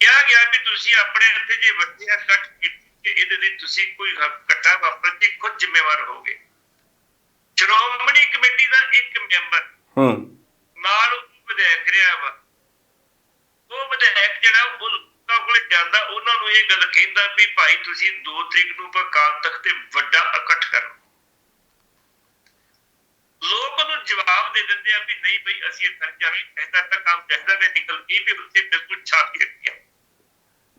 ਕਿਹਾ ਗਿਆ ਵੀ ਤੁਸੀਂ ਆਪਣੇ ਇੱਥੇ ਜੇ ਬੱਚਿਆਂ ਕੱਟ ਕੀਤੀ ਕਿ ਇਹਦੇ ਲਈ ਤੁਸੀਂ ਕੋਈ ਇਕੱਠਾ ਵਾਪਰਨ ਦੀ ਖੁਦ ਜ਼ਿੰਮੇਵਾਰ ਹੋਗੇ ਸ਼੍ਰੋਮਣੀ ਕਮੇਟੀ ਦਾ ਇੱਕ ਮੈਂਬਰ ਹੂੰ। ਨਾਲ ਉਹ ਵਿਧਾਇਕ ਰਿਹਾ ਵਾ। ਉਹ ਜਿਹੜਾ ਉਹ ਲੋਕਾਂ ਕੋਲੇ ਜਾਂਦਾ, ਉਹਨਾਂ ਨੂੰ ਇਹ ਗੱਲ ਕਹਿੰਦਾ ਵੀ ਭਾਈ ਤੁਸੀਂ 2 ਤਰੀਕ ਨੂੰ ਅਕਾਲ ਤਖਤ ਤੇ ਵੱਡਾ ਇਕੱਠ ਕਰੋ ਲੋਕ ਨੂੰ ਜਵਾਬ ਦੇ ਦਿੰਦੇ ਆ ਵੀ ਨਹੀਂ ਬਈ ਅਸੀਂ ਇਹ ਕਰ ਜਾਵੇ ਕਹਿੰਦਾ ਤਾਂ ਕੰਮ ਚਾਹੀਦਾ ਨੇ ਨਿਕਲ ਕੇ ਵੀ ਉੱਥੇ ਬਿਲਕੁਲ ਛਾਪੀ ਰੱਖਿਆ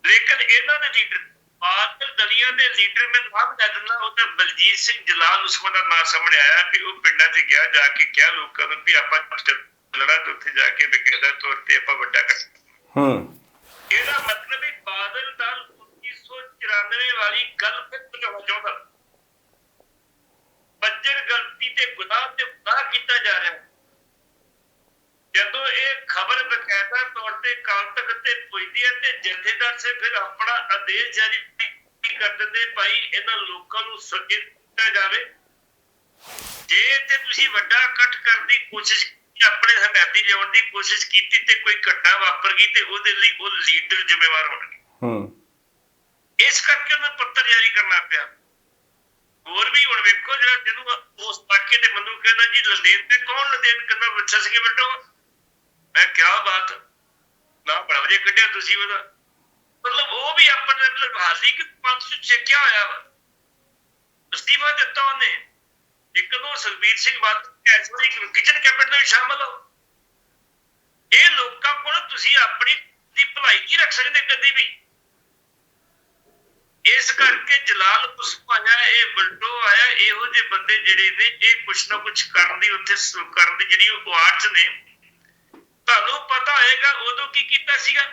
ਲੇਕਿਨ ਇਹਨਾਂ ਦੇ ਲੀਡਰ ਬਾਦਲ ਦਲੀਆਂ ਦੇ ਲੀਡਰ ਮੈਂ ਨਾਮ ਲੈ ਦਿੰਦਾ, ਉਹ ਤਾਂ ਬਲਜੀਤ ਸਿੰਘ ਜਲਾਲ ਉਸ ਦਾ ਨਾਮ ਸਾਹਮਣੇ ਆਇਆ ਵੀ ਉਹ ਪਿੰਡਾਂ 'ਚ ਗਿਆ ਜਾ ਕੇ ਕਿਹਾ ਲੋਕਾਂ ਨੂੰ ਵੀ ਆਪਾਂ ਲੜਾ ਤੇ ਉੱਥੇ ਜਾ ਕੇ ਬਕਾਇਦਾ ਤੌਰ ਤੇ ਆਪਾਂ ਵੱਡਾ ਕਰ ਹੂੰ। ਇਹਦਾ ਮਤਲਬ ਹੈ ਬਾਦਲ ਦਲ 1994 ਵਾਲੀ ਗੱਲ ਫਿਰ ਤੋਂ ਚਾਹੁੰਦਾ। ਬੱਜਰ ਗਲਤੀ ਤੇ ਗੁਨਾਹ ਤੇ ਗੁਨਾਹ ਕੀਤਾ ਜਾ ਰਿਹਾ। ਜਦੋਂ ਇਹ ਖਬਰ ਬਕਾਇਦਾ ਤੌਰ ਤੇ ਕਾਲ ਤਖਤ ਤੇ ਪਹੁੰਚਦੀ ਹੈ ਤੇ ਜਥੇਦਾਰ ਸੇ ਫਿਰ ਆਪਣਾ ਆਦੇਸ਼ ਜਾਰੀ ਕਰ ਦਿੰਦੇ ਭਾਈ ਇਹਨਾਂ ਲੋਕਾਂ ਨੂੰ ਸੁਚੇਤ ਕੀਤਾ ਜਾਵੇ। ਜੇ ਤੇ ਤੁਸੀਂ ਵੱਡਾ ਇਕੱਠ ਕਰਨ ਦੀ ਕੋਸ਼ਿਸ਼ ਆਪਣੇ ਹਮੈਤੀ ਲਿਆਉਣ ਦੀ ਕੋਸ਼ਿਸ਼ ਕੀਤੀ ਤੇ ਕੋਈ ਘਟਨਾ ਵਾਪਰ ਗਈ ਤੇ ਉਹਦੇ ਲਈ ਉਹ ਲੀਡਰ ਜ਼ਿੰਮੇਵਾਰ ਹੋਣਗੇ। ਹੂੰ। ਇਸ ਕਰਕੇ ਉਹਨੂੰ ਪੱਤਰ ਜਾਰੀ ਕਰਨਾ ਪਿਆ। ਹੋਰ ਵੀ ਹੁਣ ਵੇਖੋ ਜਿਹੜਾ ਜਿਹਨੂੰ ਉਸ ਇਲਾਕੇ ਦੇ ਮੈਨੂੰ ਕਹਿੰਦਾ ਜੀ ਲਦੇਨ ਤੇ ਕੌਣ ਲਦੇਨ ਕਹਿੰਦਾ ਬੱਚਾ ਸੀ ਬੇਟੋ ਮੈਂ ਕਿਹਾ ਬਾਤ ਨਾ ਬੜਾ ਵਧੀਆ ਕੱਢਿਆ ਤੁਸੀਂ ਉਹਦਾ। ਮਤਲਬ ਉਹ ਵੀ ਆਪਣੇ ਮਤਲਬ ਹਾਲੀ ਕਿ ਪੰਜ ਸੌ ਛੇਕਿਆ ਹੋਇਆ ਵਾ। ਅਸਤੀਫਾ ਦਿੱਤਾ ਉਹਨੇ। ਇੱਕ ਨੂੰ ਸੁਖਬੀਰ ਸਿੰਘ ਬਾਦਲ ਐਸੀ ਕਿਚਨ ਕੈਬਨਿਟ ਦੇ ਵਿੱਚ ਸ਼ਾਮਲ ਹੋ। ਇਹ ਲੋਕਾਂ ਕੋਲ ਤੁਸੀਂ ਆਪਣੀ ਦੀ ਭਲਾਈ ਕੀ ਰੱਖ ਸਕਦੇ ਕਦੀ ਵੀ? ਇਸ ਕਰਕੇ ਜਲਾਲ ਉਸਮਾਇਆ ਇਹ ਬਲਟੋ ਆਇਆ, ਇਹੋ ਜਿਹੇ ਬੰਦੇ ਜਿਹੜੇ ਨੇ ਇਹ ਕੁਛ ਨਾ ਕੁਛ ਕਰਨ ਦੀ ਉੱਥੇ ਕਰਨ ਦੀ ਜਿਹੜੀ ਉਹ ਆਰਟ ਨੇ, ਤੁਹਾਨੂੰ ਪਤਾ ਹੋਏਗਾ ਉਦੋਂ ਕੀ ਕੀਤਾ ਸੀਗਾ?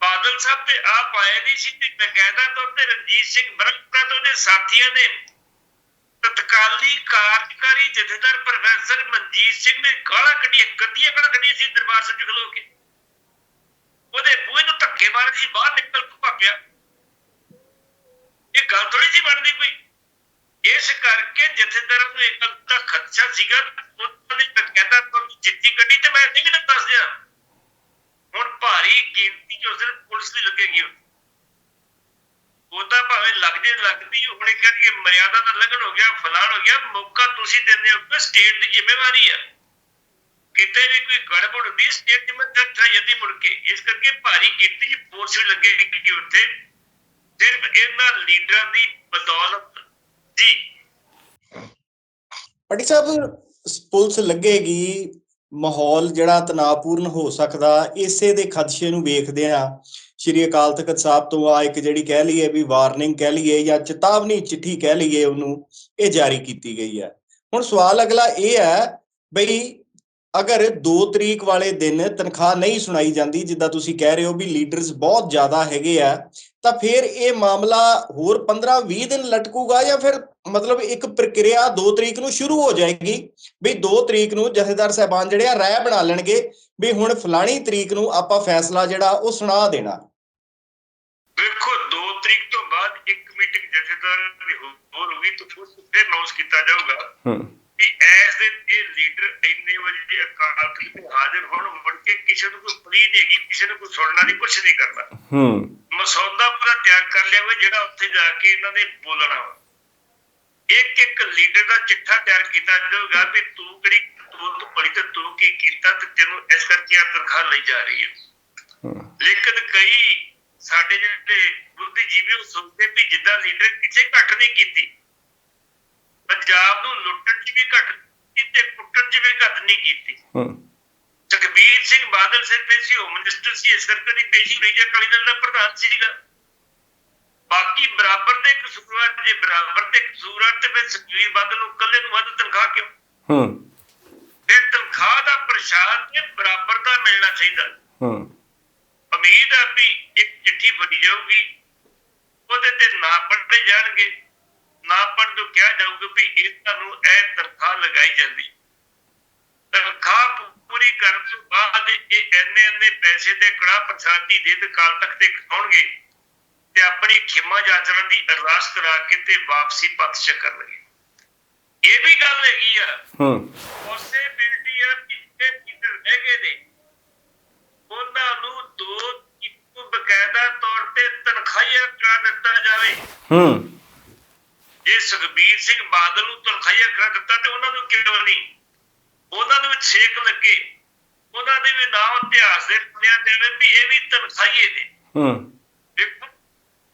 ਬਾਦਲ ਸਾਹਿਬ ਤੇ ਆਪ ਆਏ ਨਹੀਂ ਸੀ ਤੇ ਬਕਾਇਦਾ ਤੌਰ ਤੇ ਰਣਜੀਤ ਸਿੰਘ ਬਰਕਪੁਰਾ ਉਹਦੇ ਸਾਥੀਆਂ ਨੇ ਤਤਕਾਲੀ ਕਾਰਜਕਾਰੀ ਜਥੇਦਾਰ ਪ੍ਰੋਫੈਸਰ ਮਨਜੀਤ ਸਿੰਘ ਨੇ ਗਾਲਾਂ ਕੱਢੀਆਂ, ਗੱਦੀਆਂ ਗਾਲਾਂ ਕੱਢੀਆਂ ਸੀ ਦਰਬਾਰ ਸਾਹਿਬ ਖਲੋ ਕੇ। ਉਹਦੇ ਬੂਹੇ ਨੂੰ ਧੱਕੇ ਮਾਰੇ ਸੀ ਬਾਹਰ ਨਿਕਲ ਭਾਗਿਆ। ਇਹ ਗੱਲ ਥੋੜੀ ਜੀ ਬਣਦੀ ਕੋਈ? ਇਸ ਕਰਕੇ ਜਥੇਦਾਰਾਂ ਨੂੰ ਇੱਕ ਦਾ ਖਦਸ਼ਾ ਸੀਗਾ। ਉਹਨਾਂ ਨੇ ਬਕਾਇਦਾ ਤੌਰ ਚਿੱਠੀ ਕੱਢੀ ਤੇ ਮੈਂ ਨਹੀਂ ਨਾ ਦੱਸ ਦਿਆਂ। ਹੁਣ ਭਾਰੀ ਗਿਣਤੀ ਚ ਉਸ ਦਿਨ ਪੁਲਿਸ ਦੀ ਲੱਗੇਗੀ ਉਹ ਤਾਂ ਲੱਗਦੀ ਹੁਣ ਇਹ ਮਰਿਆਦਾ ਦਾ ਲੰਘਣ ਹੋ ਗਿਆ, ਫਲਾਣ ਹੋ ਗਿਆ, ਮੌਕਾ ਤੁਸੀਂ ਦਿੰਦੇ ਹੋ ਸਟੇਟ ਦੀ ਜ਼ਿੰਮੇਵਾਰੀ ਆ ਕਿਤੇ ਵੀ ਕੋਈ ਗੜਬੜ ਹੁੰਦੀ ਸਟੇਟ ਜ਼ਿੰਮੇਵਾਰੀ ਚਾਹੀਦੀ ਮੁੜ ਕੇ। ਇਸ ਕਰਕੇ ਭਾਰੀ ਗਿਣਤੀ ਫੋਰਸ ਵੀ ਲੱਗੇਗੀ ਕਿ ਉੱਥੇ। ਸਿਰਫ ਇਹਨਾਂ ਲੀਡਰਾਂ ਦੀ ਬਦੌਲਤ ਜੀ। ਪਟੀ ਸਾਹਿਬ, ਪੁਲਿਸ ਲੱਗੇਗੀ, ਮਾਹੌਲ ਜਿਹੜਾ ਤਣਾਅਪੂਰਨ ਹੋ ਸਕਦਾ, ਇਸੇ ਦੇ ਖਦਸ਼ੇ ਨੂੰ ਵੇਖਦੇ ਆ ਸ਼੍ਰੀ ਅਕਾਲ ਤਖਤ ਸਾਹਿਬ ਤੋਂ ਆ ਇੱਕ ਜਿਹੜੀ ਕਹਿ ਲਈਏ ਵੀ ਵਾਰਨਿੰਗ ਕਹਿ ਲਈਏ ਜਾਂ ਚੇਤਾਵਨੀ ਚਿੱਠੀ ਕਹਿ ਲਈਏ ਉਹਨੂੰ ਇਹ ਜਾਰੀ ਕੀਤੀ ਗਈ ਹੈ। ਹੁਣ ਸਵਾਲ ਅਗਲਾ ਇਹ ਹੈ ਬਈ ਅਗਰ 2 ਤਰੀਕ ਵਾਲੇ ਦਿਨ ਤਨਖਾਹ ਨਹੀਂ ਸੁਣਾਈ ਜਾਂਦੀ, ਜਿੱਦਾਂ ਤੁਸੀਂ ਕਹਿ ਰਹੇ ਹੋ ਵੀ ਲੀਡਰਸ ਬਹੁਤ ਜ਼ਿਆਦਾ ਹੈਗੇ ਆ, ਤਾਂ ਫਿਰ ਇਹ ਮਾਮਲਾ ਹੋਰ 15-20 ਦਿਨ ਲਟਕੂਗਾ ਜਾਂ ਫਿਰ ਮਤਲਬ ਇੱਕ ਪ੍ਰਕਿਰਿਆ 2 ਤਰੀਕ ਨੂੰ ਸ਼ੁਰੂ ਹੋ ਜਾਏਗੀ ਵੀ 2 ਤਰੀਕ ਨੂੰ ਜਥੇਦਾਰ ਸਾਹਿਬਾਨ ਜਿਹੜੇ ਆ ਰਾਇ ਬਣਾ ਲੈਣਗੇ ਵੀ ਹੁਣ ਫਲਾਣੀ ਤਰੀਕ ਨੂੰ ਆਪਾਂ ਫੈਸਲਾ ਜਿਹੜਾ ਉਹ ਸੁਣਾ ਦੇਣਾ। ਇੱਕ ਮੀਟਿੰਗ ਜਥੇਦਾਰ ਦੀ ਹੋ- ਹੋਰ ਹੋਗੀ ਤਾਂ ਫਿਰ ਅਨਾਉਂਸ ਕੀਤਾ ਜਾਊਗਾ ਹੂੰ। ਕਿ ਐਸ ਦੇ ਇਹ ਲੀਡਰ ਇੰਨੇ ਵਜੇ ਅਕਾਲ ਤਖਤ ਤੇ ਹਾਜ਼ਰ ਹੋਣ ਮੁੜ ਕੇ ਕਿਸੇ ਨੂੰ ਕੋਈ ਪਲੀ ਨਹੀਂ ਹੈਗੀ ਕਿਸੇ ਨੂੰ ਕੋਈ ਸੁਣਨਾ ਨਹੀਂ ਕੁਝ ਨਹੀਂ ਕਰਨਾ। ਹੂੰ। ਮਸੌਦਾ ਪੂਰਾ ਤਿਆਰ ਕਰ ਲਿਆ ਹੋਇਆ ਜਿਹੜਾ ਉੱਥੇ ਜਾ ਕੇ ਇਹਨਾਂ ਨੇ ਬੋਲਣਾ ਇੱਕ ਇੱਕ ਲੀਡਰ ਦਾ ਚਿੱਠਾ ਤਿਆਰ ਕੀਤਾ ਜਾਊਗਾ ਵੀ ਤੂੰ ਕਿਹੜੀ ਤੂੰ ਤੂੰ ਪੜੀ ਤੇ ਤੂੰ ਕੀ ਕੀਤਾ ਤੇ ਤੈਨੂੰ ਇਸ ਕਰਕੇ ਆ ਤਨਖਾਹ ਲਈ ਜਾ ਰਹੀ ਹੂੰ। ਲੇਕਿਨ ਕਈ ਸਾਡੇ ਜਿਹੜੇ ਬੁੱਧੀਜੀਵੀ ਉਹ ਸੋਚਦੇ ਵੀ ਜਿੱਦਾਂ ਲੀਡਰ ਕਿਸੇ ਘੱਟ ਨਹੀਂ ਕੀਤੀ। ਪੰਜਾਬ ਨੂੰ ਲੁੱਟਣ 'ਚ ਵੀ ਘੱਟ ਕੀਤੀ ਕੁੱਟਣ 'ਚ ਵੀ ਘੱਟ ਨਹੀਂ ਕੀਤੀ। ਹੂੰ। ਜਗਬੀਰ ਸਿੰਘ ਬਾਦਲ ਸਿਰ ਤੇ ਸੀ ਹੋਮ ਮਿਨਿਸਟਰ ਸੀ ਇਸ ਕਰਕੇ ਦੀ ਪੇਸ਼ੀ ਹੋਈ ਜੇ ਅਕਾਲੀ ਦਲ ਦਾ ਪ੍ਰਧਾਨ ਸੀਗਾ। ਬਾਕੀ ਬਰਾਬਰ ਦੇ ਕਸੂਰ ਜੇ ਬਰਾਬਰ ਦੇ ਕਸੂਰ ਆ ਤੇ ਫਿਰ ਸੁਖਬੀਰ ਬਾਦਲ ਨੂੰ ਇਕੱਲੇ ਨੂੰ ਵੱਧ ਤਨਖਾਹ ਕਿਉਂ? ਹੂੰ। ਫਿਰ ਤਨਖਾਹ ਦਾ ਪ੍ਰਸ਼ਾਦ ਤੇ ਬਰਾਬਰ ਦਾ ਮਿਲਣਾ ਚਾਹੀਦਾ। ਹੂੰ। ਉਮੀਦ ਹੈ ਵੀ ਇੱਕ ਚਿੱਠੀ ਫੜੀ ਜਾਊਗੀ ਉਹਦੇ ਤੇ ਨਾ ਪੜਦੇ ਜਾਣਗੇ ਨਾ ਪੜ੍ਹ ਤੋਂ ਕਿਹਾ ਜਾਊਗਾ ਵੀ ਇਹ ਤੁਹਾਨੂੰ ਇਹ ਤਨਖਾਹ ਲਗਾਈ ਜਾਂਦੀ। ਤਨਖਾਹ ਪੂਰੀ ਕਰਨ ਤੋਂ ਬਾਅਦ ਇਹ ਐਨੇ ਐਨੇ ਪੈਸੇ ਦੇ ਕੜਾ ਪ੍ਰਸਾਦੀ ਦੇ ਤੇ ਕਾਲ ਤੱਕ ਤੇ ਖਾਉਣਗੇ ਤੇ ਆਪਣੀ ਖਿਮਾ ਜਾਚਰਨ ਦੀ ਅਰਦਾਸ ਕਰਾ ਕੇ ਤੇ ਵਾਪਸੀ ਪੱਤ ਚ ਕਰਨਗੇ। ਇਹ ਵੀ ਗੱਲ ਹੈਗੀ ਆ। ਹੂੰ। ਪੋਸਿਬਿਲਟੀ ਆ ਕਿ ਇਹ ਲੀਡਰ ਹੈਗੇ ਨੇ ਉਹਨਾਂ ਨੂੰ ਦੋ ਇੱਕ ਬਕਾਇਦਾ ਤੌਰ ਤੇ ਤਨਖਾਹੀਆ ਕਰਾ ਦਿੱਤਾ ਜਾਵੇ ਹੂੰ। ਜੇ ਸੁਖਬੀਰ ਸਿੰਘ ਬਾਦਲ ਨੂੰ ਤਨਖਾਹੀਆ ਕਰਾ ਦਿੱਤਾ ਤੇ ਉਹਨਾਂ ਨੂੰ ਕਿਉਂ ਨਹੀਂ? ਉਹਨਾਂ ਨੂੰ ਛੇਕ ਲੱਗੇ। ਉਹਨਾਂ ਦੇ ਵੀ ਨਾਮ ਇਤਿਹਾਸ ਦੇ ਪੰਨਿਆਂ ਤੇ ਆਵੇ ਵੀ ਇਹ ਵੀ ਤਨਖਾਹੀਏ ਨੇ। ਹੂੰ। ਦੇਖੋ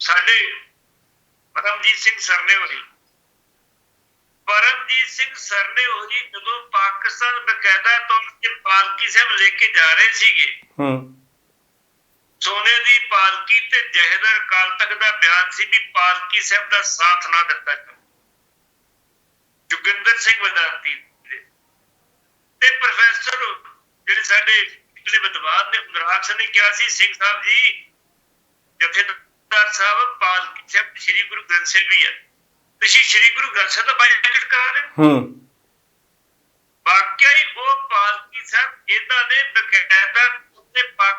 ਸਾਡੇ ਪਰਮਜੀਤ ਸਿੰਘ ਸਰਨੇ ਹੋਣੀ ਪਰਮਜੀਤ ਸਿੰਘ ਸਰਨੇ ਹੋਣੀ ਜਦੋਂ ਪਾਕਿਸਤਾਨ ਬਕਾਇਦਾ ਤੌਰ ਤੇ ਪਾਲਕੀ ਸਾਹਿਬ ਲੈ ਕੇ ਜਾ ਰਹੇ ਸੀਗੇ ਹੂੰ। ਸੋਨੇ ਦੀ ਪਾਲਕੀ ਤੇ ਜਹਦਰ ਕਾਲ ਤੱਕ ਦਾ ਬਿਆਨ ਸੀ ਵੀ ਪਾਲਕੀ ਸਾਹਿਬ ਦਾ ਸਾਥ ਨਾ ਦਿੱਤਾ ਜਾਵੇ। ਜੁਗਿੰਦਰ ਸਿੰਘ ਵਿਦਿਆਰਥੀ। ਤੇ ਪ੍ਰੋਫੈਸਰ ਜਿਹੜੇ ਸਾਡੇ ਪਿਛਲੇ ਵਿਦਵਾਨ ਨੇ ਉਦਰਾਜ ਸਿੰਘ ਨੇ ਕਿਹਾ ਸੀ ਸਿੰਘ ਸਾਹਿਬ ਜੀ ਜਥੇਦਾਰ ਸਾਹਿਬ ਪਾਲਕੀ ਸਾਹਿਬ ਸ੍ਰੀ ਗੁਰੂ ਗ੍ਰੰਥ ਸਾਹਿਬ ਵੀ ਹੈ ਤੁਸੀਂ ਸ੍ਰੀ ਗੁਰੂ ਗ੍ਰੰਥ ਸਾਹਿਬ ਦਾ ਬਾਈਕਾਟ ਕਰਾ ਰਹੇ ਹੋ। ਵਾਕਿਆ ਹੀ ਉਹ ਪਾਲਕੀ ਸਾਹਿਬ ਇਹਨਾਂ ਨੇ ਬਕਾਇਦਾ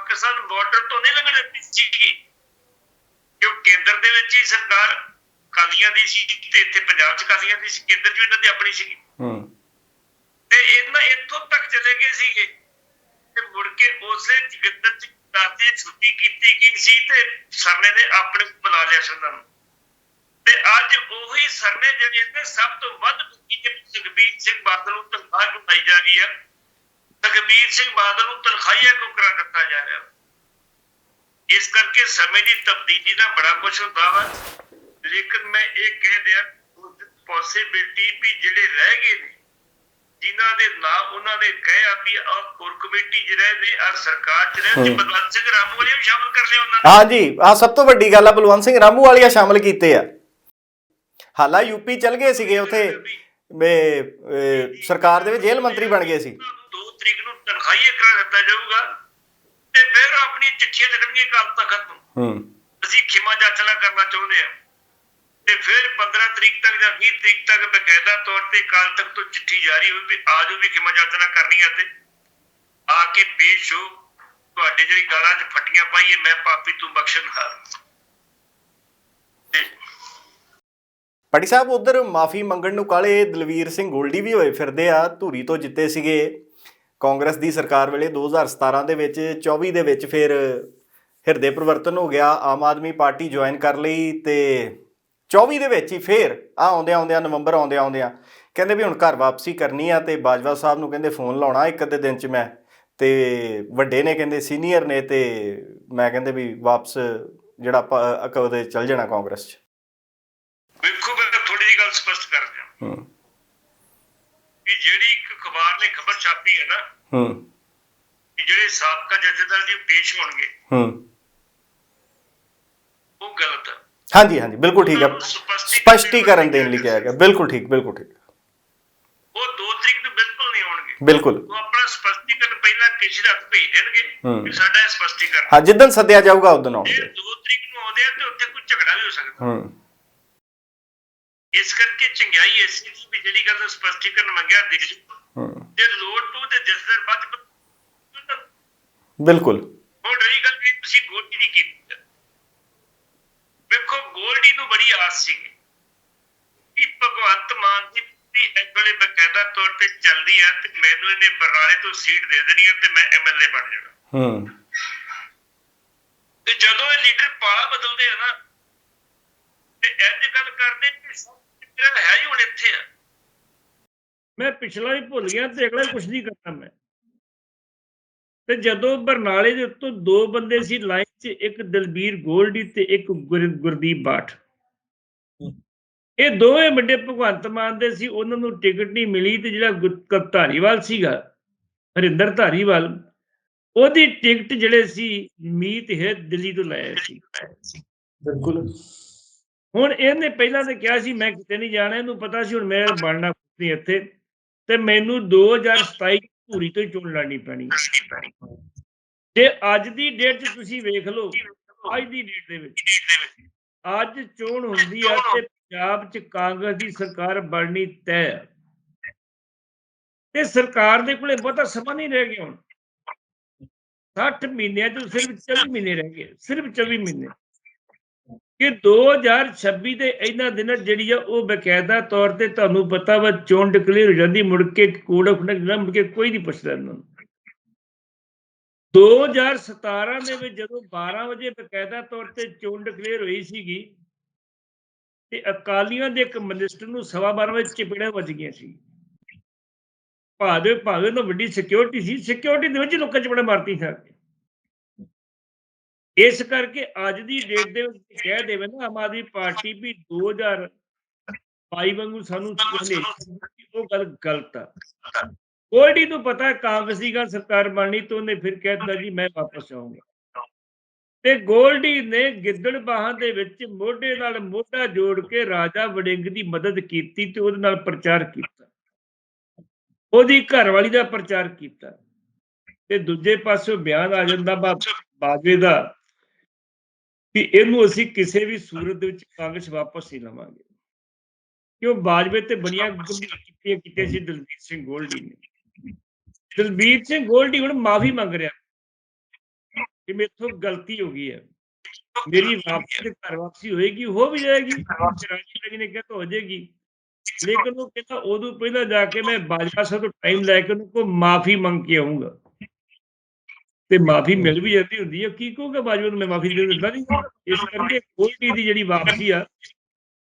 ਪਾਕਿਸਤਾਨ ਬਾਰਡਰ ਤੋਂ ਨਹੀਂ ਲੰਘਣ ਦਿੱਤੀ ਸੀਗੀ। ਕਿਉਂ? ਕੇਂਦਰ ਦੇ ਵਿੱਚ ਹੀ ਸਰਕਾਰ ਕਾਦੀਆਂ ਦੀ ਸੀ ਤੇ ਇੱਥੇ ਪੰਜਾਬ 'ਚ ਕਾਦੀਆਂ ਦੀ ਸੀ ਕੇਂਦਰ 'ਚ ਇਹਨਾਂ ਦੀ ਆਪਣੀ ਸੀਗੀ। ਹੂੰ। ਤੇ ਇਹਨਾਂ ਇੱਥੋਂ ਤੱਕ ਚਲੇ ਗਏ ਸੀਗੇ। ਤੇ ਮੁੜ ਕੇ ਉਸੇ ਜਗਦਰ 'ਚ ਦਾਤੀ ਛੁੱਟੀ ਕੀਤੀ ਗਈ ਸੀ ਤੇ ਸਰਨੇ ਨੇ ਆਪਣੇ ਬੁਲਾ ਲਿਆ ਸੀ ਉਹਨਾਂ ਨੂੰ। ਤੇ ਅੱਜ ਉਹੀ ਸਰਨੇ ਜਿਹੜੇ ਨੇ ਸਭ ਤੋਂ ਵੱਧ ਦੁਖੀ ਜੇ ਸੁਖਬੀਰ ਸਿੰਘ ਬਾਦਲ ਨੂੰ ਤਨਖਾਹ ਚੁਕਾਈ ਜਾ ਰਹੀ ਹੈ ਸੁਖਬੀਰ ਸਿੰਘ ਬਾਦਲ ਨੂੰ ਤਨਖਾਹੀਆ ਕਿਉਂ ਕਰਾ ਦਿੱਤਾ ਜਾ ਰਿਹਾ? ਇਸ ਕਰਕੇ ਸਮੇਂ ਦੀ ਤਬਦੀਲੀ ਦਾ ਬੜਾ ਕੁਝ ਹੁੰਦਾ ਵਾ। ਲੇਕਿਨ ਮੈਂ ਇਹ ਕਹਿ ਦਿਆਂ ਪੋਸਿਬਿਲਟੀ ਵੀ ਜਿਹੜੇ ਰਹਿ ਗਏ ਨੇ ਜਿਨ੍ਹਾਂ ਦੇ ਨਾਂ ਉਹਨਾਂ ਨੇ ਕਹਿਆ ਵੀ ਆ ਕੋਰ ਕਮੇਟੀ ਚ ਰਹੇ ਨੇ ਔਰ ਸਰਕਾਰ ਚ ਰਹੇ ਹਮ। ਬਲਵੰਤ ਸਿੰਘ ਰਾਮੂ ਵਾਲੇ ਵੀ ਸ਼ਾਮਲ ਕਰ ਲਿਆ ਉਹਨਾਂ ਨੇ। ਹਾਂਜੀ ਆ ਸਭ ਤੋਂ ਵੱਡੀ ਗੱਲ ਆ ਬਲਵੰਤ ਸਿੰਘ ਰਾਮੂ ਵਾਲੀਆ ਸ਼ਾਮਲ ਕੀਤੇ ਆ। ਹਾਲਾ ਯੂਪੀ ਚਲ ਗਏ ਸੀਗੇ ਉਥੇ ਸਰਕਾਰ ਦੇ ਵਿੱਚ ਜੇਲ੍ਹ ਮੰਤਰੀ ਬਣ ਗਏ ਸੀ। ਤਰੀਕ ਨੂੰ ਤਨਖਾਹੀਆ ਕਰਾ ਦਿੱਤਾ ਜਾਊਗਾ ਤੇ ਫਿਰ ਆਪਣੀ ਚਿੱਠੀਆਂ ਲਿਖਣਗੇ ਕਾਲ ਨੂੰ ਹੂੰ। ਅਸੀਂ ਖਿਮਾ ਜਾਚਨਾ ਕਰਨਾ ਚਾਹੁੰਦੇ ਹਾਂ। ਤੇ ਫਿਰ 15 ਤਰੀਕ ਤੱਕ ਜਾਂ 20 ਤਰੀਕ ਤੱਕ ਬਕਾਇਦਾ ਤੌਰ ਤੇ ਕਾਲ ਤੱਕ ਤੋਂ ਚਿੱਠੀ ਜਾਰੀ ਹੋਈ ਵੀ ਆਜੋ ਵੀ ਖਿਮਾ ਜਾਚਨਾ ਕਰਨੀ ਹੈ ਤੇ ਆ ਕੇ ਪੇਸ਼ ਹੋ। ਤੁਹਾਡੇ ਜਿਹੜੀ ਗਾਲਾਂ 'ਚ ਫੱਟੀਆਂ ਪਾਈਏ ਮੈਂ ਪਾਪੀ ਤੂੰ ਬਖਸ਼ਣਹਾਰ ਤੇ ਪਟੀ ਸਾਹਿਬ ਉਧਰ ਮਾਫੀ ਮੰਗਣ ਨੂੰ ਕਾਲੇ ਦਲਵੀਰ ਸਿੰਘ ਗੋਲਡੀ ਵੀ ਹੋਏ ਫਿਰਦੇ ਆ ਧੂਰੀ ਤੋਂ ਜਿੱਤੇ ਸੀਗੇ। ਕਾਂਗਰਸ ਦੀ ਸਰਕਾਰ ਵੇਲੇ 2017 ਦੇ ਵਿੱਚ 24 ਦੇ ਵਿੱਚ ਫਿਰ ਹਿਰਦੇ ਪਰਿਵਰਤਨ ਹੋ ਗਿਆ। ਆਮ ਆਦਮੀ ਪਾਰਟੀ ਜੁਆਇਨ ਕਰ ਲਈ ਤੇ 24 ਦੇ ਵਿੱਚ ਹੀ ਫੇਰ ਆ ਆਉਂਦਿਆਂ ਆਉਂਦਿਆਂ ਨਵੰਬਰ ਆਉਂਦਿਆਂ ਆਉਂਦਿਆਂ ਕਹਿੰਦੇ ਵੀ ਹੁਣ ਘਰ ਵਾਪਸੀ ਕਰਨੀ ਆ ਤੇ ਬਾਜਵਾ ਸਾਹਿਬ ਨੂੰ ਕਹਿੰਦੇ ਫੋਨ ਲਾਉਣਾ ਇੱਕ ਅੱਧੇ ਦਿਨ ਚ ਮੈਂ ਤੇ ਵੱਡੇ ਨੇ ਕਹਿੰਦੇ ਸੀਨੀਅਰ ਨੇ ਤੇ ਮੈਂ ਕਹਿੰਦੇ ਵੀ ਵਾਪਸ ਜਿਹੜਾ ਅਕਵਦੇ ਚੱਲ ਜਾਣਾ ਕਾਂਗਰਸ ਚ। ਵੇਖੋ ਮੈਂ ਥੋੜੀ ਜਿਹੀ ਗੱਲ ਸਪਸ਼ਟ ਕਰ ਦਿਆਂ। ਹੂੰ। ਕਿ ਜਿਹੜੀ ਅਖਬਾਰ ਨੇ ਖਬਰ ਛਾਪੀ ਹੈ ਨਾ ਹੂੰ। ਕਿ ਜਿਹੜੇ ਸਾਬਕਾ ਜਥੇਦਾਰ ਜੀ ਪੇਸ਼ ਹੋਣਗੇ। ਹੂੰ। ਉਹ ਗਲਤ ਹੈ ਹਾਂਜੀ ਹਾਂਜੀ ਬਿਲਕੁਲ ਠੀਕ ਹੈ ਸਪਸ਼ਟੀਕਰਨ ਦੇਣ ਲਈ ਕਿਹਾ ਗਿਆ। ਬਿਲਕੁਲ ਠੀਕ ਬਿਲਕੁਲ ਠੀਕ। ਉਹ ਦੋ ਤਰੀਕ ਨੂੰ ਬਿਲਕੁਲ ਨਹੀਂ ਆਉਣਗੇ ਬਿਲਕੁਲ। ਉਹ ਆਪਣਾ ਸਪਸ਼ਟੀਕਰਨ ਪਹਿਲਾਂ ਕਿਸੇ ਦਾ ਭੇਜ ਦੇਣਗੇ। ਕਿ ਸਾਡਾ ਸਪਸ਼ਟੀਕਰਨ ਹਾਂ ਜਿੱਦਨ ਸੱਦਿਆ ਜਾਊਗਾ ਉਦੋਂ ਆਉਂਦੇ ਦੋ ਤਰੀਕ ਨੂੰ ਆਉਂਦੇ ਆ ਤੇ ਉੱਥੇ ਕੋਈ ਝਗੜਾ ਵੀ ਹੋ ਸਕਦਾ। ਹੂੰ। ਇਸ ਕਰਕੇ ਚੰਗਿਆਈ ਐਸੀ ਵੀ ਜਿਹੜੀ ਗੱਲ ਦਾ ਸਪਸ਼ਟੀਕਰਨ ਮੰਗਿਆ ਦੇ ਦਿਓ। ਹੂੰ ਜੇ ਲੋੜ ਪਊ ਤੇ ਜਿਸ ਦਿਨ ਬਾਅਦ ਬਿਲਕੁਲ। ਹੁਣ ਰਹੀ ਗੱਲ ਵੀ ਤੁਸੀਂ ਗੋਲਡੀ ਦੀ ਕੀਤੀ। ਵੇਖੋ ਗੋਲਡੀ ਨੂੰ ਬੜੀ ਆਸ ਸੀ ਕਿ ਭਗਵੰਤ ਮਾਨ ਦੀ ਦੀ ਐਮਐਲਏ ਬਕਾਇਦਾ ਤੌਰ ਤੇ ਚੱਲਦੀ ਆ ਤੇ ਮੈਨੂੰ ਇਹਨੇ ਬਰਨਾਲੇ ਤੋਂ ਸੀਟ ਦੇ ਦੇਣੀ ਹੈ ਤੇ ਮੈਂ ਐਮਐਲਏ ਬਣ ਜਾਣਾ। ਹੂੰ। ਤੇ ਜਦੋਂ ਇਹ ਲੀਡਰ ਪਾਲਾ ਬਦਲਦੇ ਆ ਨਾ ਤੇ ਇੰਜ ਗੱਲ ਕਰਦੇ ਕਿ ਜਿਹੜਾ ਹੈ ਹੀ ਹੁਣ ਇੱਥੇ ਆ। ਮੈਂ ਪਿਛਲਾ ਹੀ ਭੁੱਲ ਗਿਆ ਤੇ ਅਗਲਾ ਕੁਝ ਨਹੀਂ ਕਰਨਾ ਮੈਂ। ਤੇ ਜਦੋਂ ਬਰਨਾਲੇ ਦੇ ਉੱਤੋਂ ਦੋ ਬੰਦੇ ਸੀ ਲਾਈਨ 'ਚ ਇੱਕ ਦਲਬੀਰ ਗੋਲਡੀ ਤੇ ਇੱਕ ਗੁਰ- ਗੁਰਦੀਪ ਬਾਠ। ਇਹ ਦੋਵੇਂ ਵੱਡੇ ਭਗਵੰਤ ਮਾਨ ਦੇ ਸੀ ਉਹਨਾਂ ਨੂੰ ਟਿਕਟ ਨਹੀਂ ਮਿਲੀ ਤੇ ਜਿਹੜਾ ਧਾਰੀਵਾਲ ਸੀਗਾ ਹਰਿੰਦਰ ਧਾਰੀਵਾਲ ਉਹਦੀ ਟਿਕਟ ਜਿਹੜੇ ਸੀ ਮੀਤ ਹੈ ਦਿੱਲੀ ਤੋਂ ਲਾਇਆ ਸੀ। ਬਿਲਕੁਲ। ਹੁਣ ਇਹਨੇ ਪਹਿਲਾਂ ਤੇ ਕਿਹਾ ਸੀ ਮੈਂ ਕਿਤੇ ਨਹੀਂ ਜਾਣਾ ਇਹਨੂੰ ਪਤਾ ਸੀ ਹੁਣ ਮੈਂ ਬਣਨਾ ਕੁਛ ਨਹੀਂ ਇੱਥੇ। ਤੇ ਮੈਨੂੰ 2027 ਧੂਰੀ ਤੋਂ ਹੀ ਚੋਣ ਲੜਨੀ ਪੈਣੀ। ਤੇ ਅੱਜ ਦੀ ਡੇਟ 'ਚ ਤੁਸੀਂ ਵੇਖ ਲਓ, ਅੱਜ ਦੀ ਡੇਟ ਦੇ ਵਿੱਚ। ਅੱਜ ਚੋਣ ਹੁੰਦੀ ਆ ਤੇ ਪੰਜਾਬ 'ਚ ਕਾਂਗਰਸ ਦੀ ਸਰਕਾਰ ਬਣਨੀ ਤੈਅ। ਤੇ ਸਰਕਾਰ ਦੇ ਕੋਲੇ ਬਹੁਤਾ ਸਮਾਂ ਨਹੀਂ ਰਹਿ ਗਿਆ ਹੁਣ। 60 ਮਹੀਨਿਆਂ ਤੋਂ ਸਿਰਫ 24 ਮਹੀਨੇ ਰਹਿ ਗਏ, ਸਿਰਫ 24 ਮਹੀਨੇ। ਕਿ 2026 ਦੇ ਇਹਨਾਂ ਦਿਨਾਂ ਜਿਹੜੀ ਆ ਉਹ ਬਕਾਇਦਾ ਤੌਰ ਤੇ ਤੁਹਾਨੂੰ ਪਤਾ ਵਾ ਚੋਣ ਡਿਕਲੇਅਰ ਹੋ ਜਾਂਦੀ, ਮੁੜ ਕੇ ਕੋਡ ਆਫ ਕੰਡਕਟ ਮੁੜ ਕੇ ਕੋਈ ਨਹੀਂ ਪੁੱਛਦਾ ਇਹਨਾਂ ਨੂੰ। 2017 ਦੇ ਵਿੱਚ ਜਦੋਂ 12 ਵਜੇ ਬਕਾਇਦਾ ਤੌਰ ਤੇ ਚੋਣ ਡਿਕਲੇਅਰ ਹੋਈ ਸੀਗੀ, ਤੇ ਅਕਾਲੀਆਂ ਦੇ ਇੱਕ ਮਿਨਿਸਟਰ ਨੂੰ ਸਵਾ 12 ਵਜੇ ਚਿਪੜੀਆਂ ਵੱਜ ਗਈਆਂ ਸੀ। ਭਾਵੇਂ ਭਾਵੇਂ ਤਾਂ ਵੱਡੀ ਸਿਕਿਉਰਿਟੀ ਸੀ ਸਿਕਿਉਰਿਟੀ ਦੇ ਵਿੱਚ ਲੋਕਾਂ ਚਪੇੜਾਂ ਮਾਰਤੀ ਸੀ। ਇਸ ਕਰਕੇ ਅੱਜ ਦੀ ਡੇਟ ਦੇ ਵਿੱਚ ਕਹਿ ਦੇਵੇ ਨਾ, ਆਮ ਆਦਮੀ ਪਾਰਟੀ ਵੀ 2022 ਵਾਂਗੂ ਸਾਨੂੰ ਹਨੇਰੀ ਉਹ ਗੱਲ ਗਲਤ ਆ। ਗੋਲਡੀ ਨੂੰ ਪਤਾ, ਕਾਂਗਰਸ ਦੀ ਗੱਲ ਸਰਕਾਰ ਬਣਨੀ ਤੋਂ ਉਹਨੇ ਫਿਰ ਕਹਿ ਜੀ, ਮੈਂ ਵਾਪਸ ਆਉਂਗਾ ਤੇ ਗੋਲਡੀ ਨੇ ਗਿੱਦੜ ਬਾਹਾਂ ਦੇ ਵਿੱਚ ਮੋਢੇ ਨਾਲ ਮੋਢਾ ਜੋੜ ਕੇ ਰਾਜਾ ਵੜਿੰਗ ਦੀ ਮਦਦ ਕੀਤੀ ਤੇ ਉਹਦੇ ਨਾਲ ਪ੍ਰਚਾਰ ਕੀਤਾ। ਉਹਦੀ ਘਰਵਾਲੀ ਦਾ ਪ੍ਰਚਾਰ ਕੀਤਾ। ਤੇ ਦੂਜੇ ਪਾਸੇ ਬਿਆਨ ਆ ਜਾਂਦਾ ਬਾ- ਬਾਜਵੇ ਦਾ। ਕਿ ਇਹਨੂੰ ਅਸੀਂ ਕਿਸੇ ਵੀ ਸੂਰਤ ਦੇ ਵਿੱਚ ਕਾਂਗਰਸ ਵਾਪਸ ਨਹੀਂ ਲਵਾਂਗੇ। ਕਿ ਉਹ ਬਾਜਵੇ ਤੇ ਬਣੀਆਂ ਗੰਭੀਰ ਕੀਤੀਆਂ ਕੀਤੇ ਸੀ ਦਲਬੀਰ ਸਿੰਘ ਗੋਲਡੀ ਨੇ। ਦਲਬੀਰ ਸਿੰਘ ਗੋਲਡੀ ਹੁਣ ਮਾਫੀ ਮੰਗ ਰਿਹਾ। ਕਿ ਮੇਥੋਂ ਗਲਤੀ ਹੋ ਗਈ ਹੈ। ਮੇਰੀ ਵਾਪਸੀ ਤੇ ਘਰ ਵਾਪਸੀ ਹੋਏਗੀ, ਹੋ ਵੀ ਜਾਏਗੀ। ਰਾਜੀ ਨੇ ਕਿਹਾ ਤਾਂ ਹੋ ਜਾਏਗੀ। ਲੇਕਿਨ ਉਹ ਕਹਿੰਦਾ, ਉਦੋਂ ਪਹਿਲਾਂ ਜਾ ਕੇ ਮੈਂ ਬਾਜਵਾ ਸਾਹਿਬ ਤੋਂ ਟਾਈਮ ਲੈ ਕੇ ਉਹਨੂੰ ਕੋ ਮਾਫੀ ਮੰਗ ਕੇ ਆਉਂਗਾ ਤੇ ਮਾਫੀ ਮਿਲ ਵੀ ਜਾਂਦੀ ਹੁੰਦੀ ਹੈ ਕੀ ਕਹੂਗਾ ਬਾਜਵਾ ਨੂੰ? ਮੈਂ ਮਾਫੀ ਦੇ ਦਿੰਦਾ ਨਹੀਂ। ਇਸ ਕਰਕੇ ਗੋਲਡੀ ਦੀ ਜਿਹੜੀ ਵਾਪਸੀ ਆ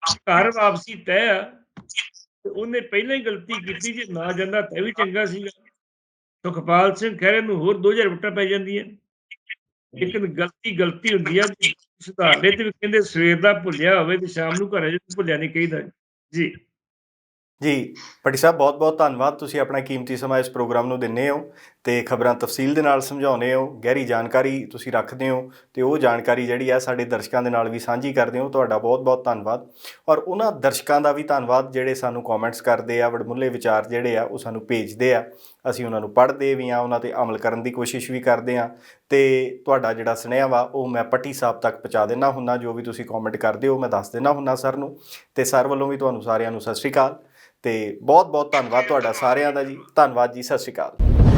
ਘਰ ਵਾਪਸੀ ਤੈਅ ਆ ਤੇ ਉਹਨੇ ਪਹਿਲਾਂ ਹੀ ਗਲਤੀ ਕੀਤੀ ਜੇ ਨਾ ਜਾਂਦਾ ਤਾਂ ਵੀ ਚੰਗਾ ਸੀਗਾ। ਸੁਖਪਾਲ ਸਿੰਘ ਖਹਿਰੇ ਨੂੰ ਹੋਰ 2000 ਵੋਟਾਂ ਪੈ ਜਾਂਦੀਆਂ। ਲੇਕਿਨ ਗਲਤੀ ਗਲਤੀ ਹੁੰਦੀ ਆ ਕਿ ਸੁਧਾਰਨੇ ਤੇ ਵੀ ਕਹਿੰਦੇ ਸਵੇਰ ਦਾ ਭੁੱਲਿਆ ਹੋਵੇ ਤੇ ਸ਼ਾਮ ਨੂੰ ਘਰੇ ਜਦੋਂ ਭੁੱਲਿਆ ਨਹੀਂ ਕਹੀਦਾ। ਜੀ। ਜੀ ਪਟੀ ਸਾਹਿਬ ਬਹੁਤ ਬਹੁਤ ਧੰਨਵਾਦ। ਤੁਸੀਂ ਆਪਣਾ ਕੀਮਤੀ ਸਮਾਂ ਇਸ ਪ੍ਰੋਗਰਾਮ ਨੂੰ ਦਿੰਦੇ ਹੋ ਤੇ ਖਬਰਾਂ ਤਫਸੀਲ ਦੇ ਨਾਲ ਸਮਝਾਉਂਦੇ ਹੋ, ਗਹਿਰੀ ਜਾਣਕਾਰੀ ਤੁਸੀਂ ਰੱਖਦੇ ਹੋ ਤੇ ਉਹ ਜਾਣਕਾਰੀ ਜਿਹੜੀ ਆ ਸਾਡੇ ਦਰਸ਼ਕਾਂ ਦੇ ਨਾਲ ਵੀ ਸਾਂਝੀ ਕਰਦੇ ਹੋ। ਤੁਹਾਡਾ ਬਹੁਤ ਬਹੁਤ ਧੰਨਵਾਦ। ਔਰ ਉਹਨਾਂ ਦਰਸ਼ਕਾਂ ਦਾ ਵੀ ਧੰਨਵਾਦ ਜਿਹੜੇ ਸਾਨੂੰ ਕਮੈਂਟਸ ਕਰਦੇ ਆ, ਵਡਮੁੱਲੇ ਵਿਚਾਰ ਜਿਹੜੇ ਆ ਉਹ ਸਾਨੂੰ ਭੇਜਦੇ ਆ। ਅਸੀਂ ਉਹਨਾਂ ਨੂੰ ਪੜ੍ਹਦੇ ਵੀ ਆ ਉਹਨਾਂ ਤੇ ਅਮਲ ਕਰਨ ਦੀ ਕੋਸ਼ਿਸ਼ ਵੀ ਕਰਦੇ ਆ ਤੇ ਤੁਹਾਡਾ ਜਿਹੜਾ ਸੁਨੇਹਾ ਵਾ ਉਹ ਮੈਂ ਪੱਟੀ ਸਾਹਿਬ ਤੱਕ ਪਹੁੰਚਾ ਦੇਣਾ ਹੁੰਦਾ ਜੋ ਵੀ ਤੁਸੀਂ ਕਮੈਂਟ ਕਰਦੇ ਹੋ, ਮੈਂ ਦੱਸ ਦੇਣਾ ਹੁੰਦਾ ਸਰ ਨੂੰ ਤੇ ਸਰ ਵੱਲੋਂ ਵੀ ਤੁਹਾਨੂੰ ਸਾਰਿਆਂ ਨੂੰ ਸਤਿ ਸ਼੍ਰੀ ਅਕਾਲ। ਤੇ ਬਹੁਤ ਬਹੁਤ ਧੰਨਵਾਦ ਤੁਹਾਡਾ ਸਾਰਿਆਂ ਦਾ ਜੀ। ਧੰਨਵਾਦ ਜੀ ਸਤਿ ਸ਼੍ਰੀ ਅਕਾਲ।